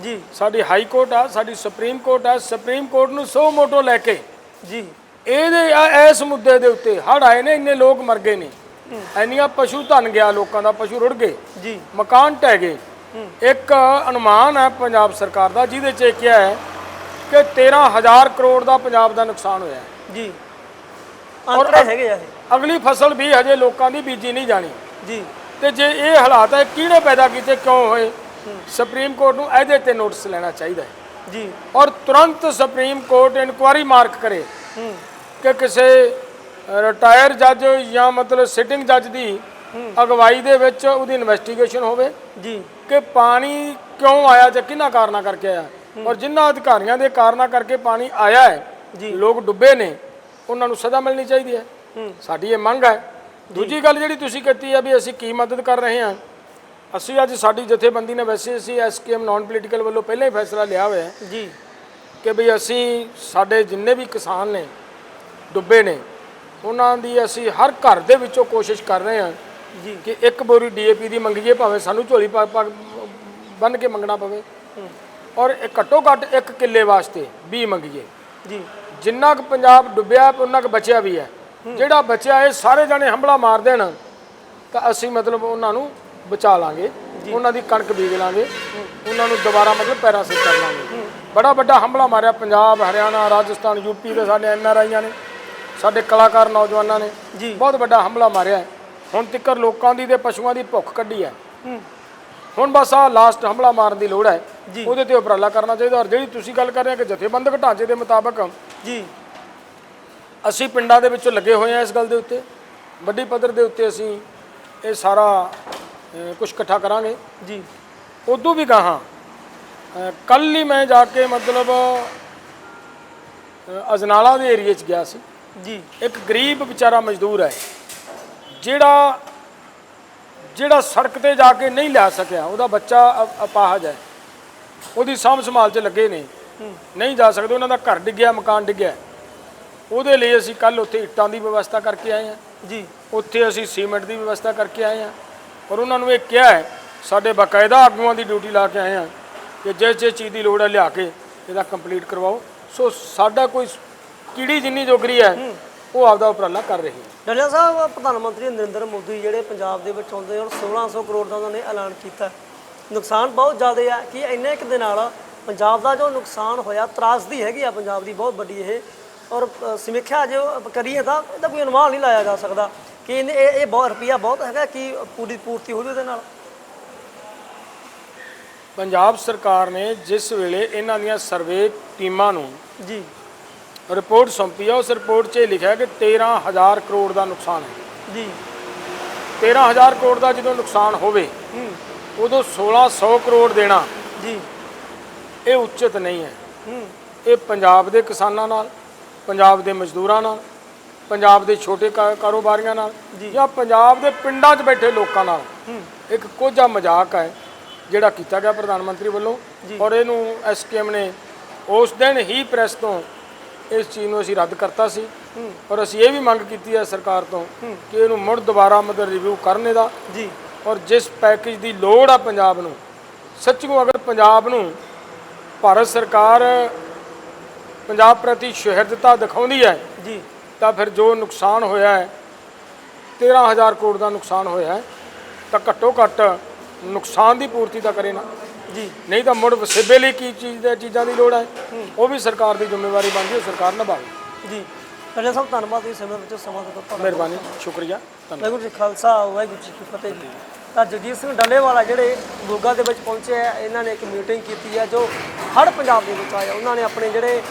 ਜੀ। ਸਾਡੀ ਹਾਈ ਕੋਰਟ ਆ ਸਾਡੀ ਸੁਪਰੀਮ ਕੋਰਟ ਆ ਸੁਪਰੀਮ ਕੋਰਟ ਨੂੰ ਸੋ ਮੋਟੋ ਲੈ ਕੇ ਜੀ। ਇਹਦੇ ਇਸ ਮੁੱਦੇ ਦੇ ਉੱਤੇ ਹੜ ਆਏ ਨੇ ਇੰਨੇ ਲੋਕ ਮਰ ਗਏ ਨੇ। ਇੰਨੀਆਂ ਪਸ਼ੂ ਧਨ ਗਿਆ ਲੋਕਾਂ ਦਾ ਪਸ਼ੂ ਰੁੜ ਗਏ। ਜੀ। ਮਕਾਨ ਢਹਿ ਗਏ। ਇੱਕ ਅਨੁਮਾਨ ਹੈ ਪੰਜਾਬ ਸਰਕਾਰ ਦਾ ਜਿਹਦੇ 'ਚ ਇਹ ਕਿਹਾ ਹੈ ਕਿ 13000 ਕਰੋੜ ਦਾ ਪੰਜਾਬ ਦਾ ਨੁਕਸਾਨ ਹੋਇਆ ਜੀ। ਅੰਕੜੇ ਹੈਗੇ ਆ ਇਹ। ਅਗਲੀ ਫਸਲ ਵੀ ਹਜੇ ਲੋਕਾਂ ਦੀ ਬੀਜੀ ਨਹੀਂ ਜਾਣੀ। ਜੀ। ਤੇ ਜੇ ਇਹ ਹਾਲਾਤ ਹੈ ਕਿਹਨੇ ਪੈਦਾ ਕੀਤੇ ਕਿਉਂ ਹੋਏ? ਸੁਪਰੀਮ ਕੋਰਟ ਨੂੰ ਇਹਦੇ ਤੇ ਨੋਟਿਸ ਲੈਣਾ ਚਾਹੀਦਾ ਹੈ। ਜੀ। ਔਰ ਤੁਰੰਤ ਸੁਪਰੀਮ ਕੋਰਟ ਇਨਕੁਆਰੀ ਮਾਰਕ ਕਰੇ ਹੂੰ। ਕਿ ਕਿਸੇ ਰਿਟਾਇਰ ਜੱਜ ਜਾਂ ਮਤਲਬ ਸਿਟਿੰਗ ਜੱਜ ਦੀ ਅਗਵਾਈ ਦੇ ਵਿੱਚ ਉਹਦੀ ਇਨਵੈਸਟੀਗੇਸ਼ਨ ਹੋਵੇ ਜੀ। ਕਿ ਪਾਣੀ ਕਿਉਂ ਆਇਆ ਤੇ ਕਿਹਨਾਂ ਕਾਰਨਾਂ ਕਰਕੇ ਆਇਆ? ਔਰ ਜਿਨ੍ਹਾਂ ਅਧਿਕਾਰੀਆਂ ਦੇ ਕਾਰਨਾਂ ਕਰਕੇ ਪਾਣੀ ਆਇਆ ਹੈ ਜੀ। ਲੋਕ ਡੁੱਬੇ ਨੇ। ਉਹਨਾਂ ਨੂੰ ਸਜ਼ਾ ਮਿਲਣੀ ਚਾਹੀਦੀ ਹੈ। ਸਾਡੀ ਇਹ ਮੰਗ ਹੈ। ਦੂਜੀ ਗੱਲ ਜਿਹੜੀ ਤੁਸੀਂ ਕੀਤੀ ਹੈ ਵੀ ਅਸੀਂ ਕੀ ਮਦਦ ਕਰ ਰਹੇ ਹਾਂ। ਅਸੀਂ ਅੱਜ ਸਾਡੀ ਜਥੇਬੰਦੀ ਨੇ ਵੈਸੇ ਅਸੀਂ ਐਸਕੇਐਮ ਨਾਨ ਪੋਲੀਟੀਕਲ ਵੱਲੋਂ ਪਹਿਲਾਂ ਹੀ ਫੈਸਲਾ ਲਿਆ ਹੋਇਆ ਹੈ ਜੀ। ਕਿ ਵੀ ਅਸੀਂ ਸਾਡੇ ਜਿੰਨੇ ਵੀ ਕਿਸਾਨ ਨੇ ਡੁੱਬੇ ਨੇ ਉਹਨਾਂ ਦੀ ਅਸੀਂ ਹਰ ਘਰ ਦੇ ਵਿੱਚੋਂ ਕੋਸ਼ਿਸ਼ ਕਰ ਰਹੇ ਹਾਂ ਜੀ। ਕਿ ਇੱਕ ਬੋਰੀ ਡੀਏਪੀ ਦੀ ਮੰਗੀਏ ਭਾਵੇਂ ਸਾਨੂੰ ਝੋਲੀ ਪਾ ਪਾ ਬੰਨ ਕੇ ਮੰਗਣਾ ਪਵੇ। ਔਰ ਘੱਟੋ ਘੱਟ ਇੱਕ ਕਿੱਲੇ ਵਾਸਤੇ 20 ਮੰਗੀਏ। ਜੀ। ਜਿੰਨਾ ਕੁ ਪੰਜਾਬ ਡੁੱਬਿਆ ਉਹਨਾਂ ਕੁ ਬਚਿਆ ਵੀ ਹੈ। ਜਿਹੜਾ ਬਚਿਆ ਇਹ ਸਾਰੇ ਜਣੇ ਹੰਬਲਾ ਮਾਰ ਦੇਣ ਤਾਂ ਅਸੀਂ ਮਤਲਬ ਉਹਨਾਂ ਨੂੰ ਬਚਾ ਲਾਂਗੇ ਉਹਨਾਂ ਦੀ ਕਣਕ ਬੀਜ ਲਾਂਗੇ ਉਹਨਾਂ ਨੂੰ ਦੁਬਾਰਾ ਮਤਲਬ ਪੈਰਾਂ ਸਿਰ ਕਰ ਲਾਂਗੇ। ਬੜਾ ਵੱਡਾ ਹਮਲਾ ਮਾਰਿਆ ਪੰਜਾਬ ਹਰਿਆਣਾ ਰਾਜਸਥਾਨ ਯੂਪੀ ਦੇ ਸਾਡੇ ਐਨ ਆਰ ਆਈਆਂ ਨੇ ਸਾਡੇ ਕਲਾਕਾਰ ਨੌਜਵਾਨਾਂ ਨੇ। ਬਹੁਤ ਵੱਡਾ ਹਮਲਾ ਮਾਰਿਆ। ਹੁਣ ਤੱਕ ਲੋਕਾਂ ਦੀ ਤੇ ਪਸ਼ੂਆਂ ਦੀ ਭੁੱਖ ਕੱਢੀ ਹੈ। ਹੁਣ ਬਸ ਆ ਲਾਸਟ ਹਮਲਾ ਮਾਰਨ ਦੀ ਲੋੜ ਹੈ। ਉਹਦੇ ਤੇ ਉਪਰਾਲਾ ਕਰਨਾ ਚਾਹੀਦਾ ਔਰ ਜਿਹੜੀ ਤੁਸੀਂ ਗੱਲ ਕਰ ਰਹੇ ਹੋ ਕਿ ਜਥੇਬੰਦਕ ਢਾਂਚੇ ਦੇ ਮੁਤਾਬਕ ਜੀ। ਅਸੀਂ ਪਿੰਡਾਂ ਦੇ ਵਿੱਚੋਂ ਲੱਗੇ ਹੋਏ ਆ ਇਸ ਗੱਲ ਦੇ ਉੱਤੇ। ਵੱਡੀ ਪੱਧਰ ਦੇ ਉੱਤੇ ਅਸੀਂ ਇਹ ਸਾਰਾ ਕੁਝ ਇਕੱਠਾ ਕਰਾਂਗੇ। ਜੀ। ਉਦੋਂ ਵੀ ਗਾਹਾਂ ਕੱਲ ਹੀ ਮੈਂ ਜਾ ਕੇ ਮਤਲਬ ਅਜਨਾਲਾ ਦੇ ਏਰੀਏ 'ਚ ਗਿਆ ਸੀ। ਜੀ। ਇੱਕ ਗਰੀਬ ਵਿਚਾਰਾ ਮਜ਼ਦੂਰ ਹੈ ਜਿਹੜਾ ਜਿਹੜਾ ਸੜਕ ਤੇ ਜਾ ਕੇ ਨਹੀਂ ਲਿਆ ਸਕਿਆ। ਉਹਦਾ ਬੱਚਾ ਅਪਾਹਜ ਹੈ। ਉਹਦੀ ਸਾਂਭ ਸੰਭਾਲ 'ਚ ਲੱਗੇ ਨੇ। ਨਹੀਂ ਜਾ ਸਕਦੇ ਉਹਨਾਂ ਦਾ ਘਰ ਡਿੱਗਿਆ ਮਕਾਨ ਡਿੱਗਿਆ। ਉਹਦੇ ਲਈ ਅਸੀਂ ਕੱਲ ਉੱਥੇ ਇੱਟਾਂ ਦੀ ਵਿਵਸਥਾ ਕਰਕੇ ਆਏ ਹਾਂ। ਜੀ। ਉੱਥੇ ਅਸੀਂ ਸੀਮੈਂਟ ਦੀ ਵਿਵਸਥਾ ਕਰਕੇ ਆਏ ਹਾਂ। ਔਰ ਉਹਨਾਂ ਨੂੰ ਇਹ ਕਿਹਾ ਹੈ ਸਾਡੇ ਬਾਕਾਇਦਾ ਆਗੂਆਂ ਦੀ ਡਿਊਟੀ ਲਾ ਕੇ ਆਏ ਹਾਂ ਕਿ ਜਿਸ ਜਿਸ ਚੀਜ਼ ਦੀ ਲੋੜ ਹੈ ਲਿਆ ਕੇ ਇਹਦਾ ਕੰਪਲੀਟ ਕਰਵਾਓ। ਸੋ ਸਾਡਾ ਕੋਈ ਕੀੜੀ ਜਿੰਨੀ ਜੋਗਰੀ ਹੈ ਉਹ ਆਪਦਾ ਉਪਰਾਲਾ ਕਰ ਰਹੀ ਹੈ। ਡੱਲਿਆ ਸਾਹਿਬ ਪ੍ਰਧਾਨ ਮੰਤਰੀ ਨਰਿੰਦਰ ਮੋਦੀ ਜਿਹੜੇ ਪੰਜਾਬ ਦੇ ਵਿੱਚ ਆਉਂਦੇ ਔਰ 1600 ਕਰੋੜ ਦਾ ਉਹਨਾਂ ਨੇ ਐਲਾਨ ਕੀਤਾ। ਨੁਕਸਾਨ ਬਹੁਤ ਜ਼ਿਆਦਾ ਹੈ ਕਿ ਇੰਨੇ ਇੱਕ ਦੇ ਨਾਲ ਪੰਜਾਬ ਦਾ ਜੋ ਨੁਕਸਾਨ ਹੋਇਆ ਤਰਾਸਦੀ ਹੈਗੀ ਆ ਪੰਜਾਬ ਦੀ ਬਹੁਤ ਵੱਡੀ ਇਹ। ਔਰ ਸਮੀਖਿਆ ਜੋ ਕਰੀਏ ਤਾਂ ਇਹਦਾ ਕੋਈ ਅਨੁਮਾਨ ਨਹੀਂ ਲਾਇਆ ਜਾ ਸਕਦਾ ਕਿ ਇਹ ਇਹ ਬਹੁਤ ਰੁਪਈਆ ਬਹੁਤ ਹੈਗਾ ਕਿ ਪੂਰੀ ਪੂਰਤੀ ਹੋ ਜੂ ਉਹਦੇ ਨਾਲ। ਪੰਜਾਬ ਸਰਕਾਰ ਨੇ ਜਿਸ ਵੇਲੇ ਇਹਨਾਂ ਦੀਆਂ ਸਰਵੇ ਟੀਮਾਂ ਨੂੰ ਜੀ। ਰਿਪੋਰਟ ਸੌਂਪੀ ਆ ਉਸ ਰਿਪੋਰਟ 'ਚ ਇਹ ਲਿਖਿਆ ਕਿ 13000 ਕਰੋੜ ਦਾ ਨੁਕਸਾਨ ਹੈ। ਜੀ। 13000 ਕਰੋੜ ਦਾ ਜਦੋਂ ਨੁਕਸਾਨ ਹੋਵੇ ਉਦੋਂ 1600 ਕਰੋੜ ਦੇਣਾ। ਜੀ। ਇਹ ਉਚਿਤ ਨਹੀਂ ਹੈ। ਇਹ ਪੰਜਾਬ ਦੇ ਕਿਸਾਨਾਂ ਨਾਲ ਪੰਜਾਬ ਦੇ ਮਜ਼ਦੂਰਾਂ ਨਾਲ ਪੰਜਾਬ ਦੇ ਛੋਟੇ ਕਾਰੋਬਾਰੀਆਂ ਨਾਲ ਜਾਂ। ਪੰਜਾਬ ਦੇ ਪਿੰਡਾਂ 'ਚ ਬੈਠੇ ਲੋਕਾਂ ਨਾਲ ਇੱਕ ਕੋਝਾ ਮਜ਼ਾਕ ਹੈ ਜਿਹੜਾ ਕੀਤਾ ਗਿਆ ਪ੍ਰਧਾਨ ਮੰਤਰੀ ਵੱਲੋਂ। ਔਰ ਇਹਨੂੰ ਐਸਕੇਐਮ ਨੇ ਉਸ ਦਿਨ ਹੀ ਪ੍ਰੈਸ ਤੋਂ ਇਸ ਚੀਜ਼ ਨੂੰ ਅਸੀਂ ਰੱਦ ਕਰਤਾ ਸੀ। ਔਰ ਅਸੀਂ ਇਹ ਵੀ ਮੰਗ ਕੀਤੀ ਹੈ ਸਰਕਾਰ ਤੋਂ ਕਿ ਇਹਨੂੰ ਮੁੜ ਦੁਬਾਰਾ ਮਤਲਬ ਰਿਵਿਊ ਕਰਨ ਦਾ ਜੀ। ਔਰ ਜਿਸ ਪੈਕੇਜ ਦੀ ਲੋੜ ਆ ਪੰਜਾਬ ਨੂੰ ਸੱਚਮੁੱਚ ਅਗਰ ਪੰਜਾਬ ਨੂੰ ਭਾਰਤ ਸਰਕਾਰ ਪੰਜਾਬ ਪ੍ਰਤੀ ਸੁਹਿਰਦਤਾ ਦਿਖਾਉਂਦੀ ਹੈ ਜੀ। ਤਾਂ ਫਿਰ ਜੋ ਨੁਕਸਾਨ ਹੋਇਆ ਹੈ 13000 ਕਰੋੜ ਦਾ ਨੁਕਸਾਨ ਹੋਇਆ ਹੈ ਤਾਂ ਘੱਟੋ ਘੱਟ ਨੁਕਸਾਨ ਦੀ ਪੂਰਤੀ ਤਾਂ ਕਰੇ ਨਾ। ਜੀ। ਨਹੀਂ ਤਾਂ ਮੁੜ ਵਸੇਬੇ ਲਈ ਕੀ ਚੀਜ਼ ਦੇ ਚੀਜ਼ਾਂ ਦੀ ਲੋੜ ਹੈ? ਉਹ ਵੀ ਸਰਕਾਰ ਦੀ ਜ਼ਿੰਮੇਵਾਰੀ ਬਣਦੀ ਹੈ ਸਰਕਾਰ ਨਿਭਾਵੇ। ਜੀ। ਡੱਲਿਆ ਸਾਹਿਬ ਧੰਨਵਾਦ ਇਸ ਸਮੇਂ ਵਿੱਚ ਸਮਾਂ ਦਿੱਤਾ। ਮਿਹਰਬਾਨੀ ਸ਼ੁਕਰੀਆ। ਧੰਨਵਾਦ। ਵਾਹਿਗੁਰੂ ਜੀ ਖਾਲਸਾ ਵਾਹਿਗੁਰੂ ਜੀ ਕੀ ਫਤਿਹ ਜੀ। ਤਾਂ ਜਗਜੀਤ ਸਿੰਘ ਡੱਲੇਵਾਲਾ ਜਿਹੜੇ ਮੋਗਾ ਦੇ ਵਿੱਚ ਪਹੁੰਚੇ ਆ, ਇਹਨਾਂ ਨੇ ਇੱਕ ਮੀਟਿੰਗ ਕੀਤੀ ਹੈ ਜੋ ਹਰ ਪੰਜਾਬ ਦੇ ਵਿੱਚ ਆਇਆ। ਉਹਨਾਂ ਨੇ ਆਪਣੇ ਜਿਹੜੇ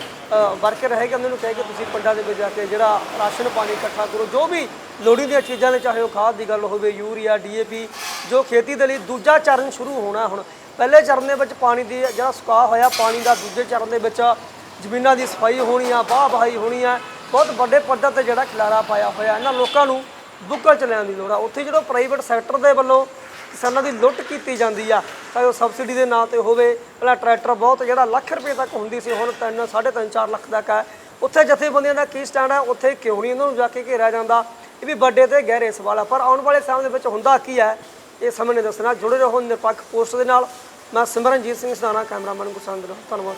ਵਰਕਰ ਹੈਗੇ, ਉਹਨਾਂ ਨੂੰ ਕਹੇ ਕਿ ਤੁਸੀਂ ਪਿੰਡਾਂ ਦੇ ਵਿੱਚ ਜਾ ਕੇ ਜਿਹੜਾ ਰਾਸ਼ਨ ਪਾਣੀ ਇਕੱਠਾ ਕਰੋ। ਜੋ ਵੀ ਲੋੜੀਂਦੀਆਂ ਚੀਜ਼ਾਂ ਨੇ, ਚਾਹੇ ਉਹ ਖਾਦ ਦੀ ਗੱਲ ਹੋਵੇ, ਯੂਰੀਆ ਡੀਏਪੀ ਜੋ ਖੇਤੀ ਦੇ ਲਈ ਦੂਜਾ ਚਰਨ ਸ਼ੁਰੂ ਹੋਣਾ ਹੁਣ। ਪਹਿਲੇ ਚਰਨ ਦੇ ਵਿੱਚ ਪਾਣੀ ਦੀ ਜਿਹੜਾ ਸੁਕਾਅ ਹੋਇਆ ਪਾਣੀ ਦਾ, ਦੂਜੇ ਚਰਨ ਦੇ ਵਿੱਚ ਜ਼ਮੀਨਾਂ ਦੀ ਸਫ਼ਾਈ ਹੋਣੀ ਆ ਵਾਹ ਵਹਾਈ ਹੋਣੀ ਆ। ਬਹੁਤ ਵੱਡੇ ਪੱਧਰ ਤੇ ਜਿਹੜਾ ਖਿਲਾਰਾ ਪਾਇਆ ਹੋਇਆ। ਇਹਨਾਂ ਲੋਕਾਂ ਨੂੰ ਬੁੱਕਲ ਚ ਲੈਣ ਦੀ ਲੋੜ ਆ। ਉੱਥੇ ਜਦੋਂ ਪ੍ਰਾਈਵੇਟ ਸੈਕਟਰ ਦੇ ਵੱਲੋਂ ਕਿਸਾਨਾਂ ਦੀ ਲੁੱਟ ਕੀਤੀ ਜਾਂਦੀ ਆ, ਚਾਹੇ ਉਹ ਸਬਸਿਡੀ ਦੇ ਨਾਂ ਤੇ ਹੋਵੇ, ਪਹਿਲਾਂ ਟਰੈਕਟਰ ਬਹੁਤ ਜਿਹੜਾ ਲੱਖ ਰੁਪਏ ਤੱਕ ਹੁੰਦੀ ਸੀ, ਹੁਣ 3 3.5 4 ਲੱਖ ਤੱਕ ਹੈ ਉੱਥੇ ਜਥੇਬੰਦੀਆਂ ਦਾ ਕੀ ਸਟੈਂਡ ਹੈ ਉੱਥੇ ਕਿਉਂ ਨਹੀਂ ਉਹਨਾਂ ਨੂੰ ਜਾ ਕੇ ਘੇਰਿਆ ਜਾਂਦਾ? ਇਹ ਵੀ ਵੱਡੇ ਤੇ ਗਹਿਰੇ ਸਵਾਲ ਆ। ਪਰ ਆਉਣ ਵਾਲੇ ਸਮੇਂ ਦੇ ਵਿੱਚ ਹੁੰਦਾ ਕੀ ਹੈ ਇਹ ਸਮੇਂ ਨੇ ਦੱਸਣਾ। ਜੁੜੇ ਰਹੋ ਨਿਰਪੱਖ ਪੋਸਟ ਦੇ ਨਾਲ। ਮੈਂ ਸਿਮਰਨਜੀਤ ਸਿੰਘ ਸਦਾਨਾ ਕੈਮਰਾਮੈਨ ਗੁਰਸੰਦ ਧੰਨਵਾਦ।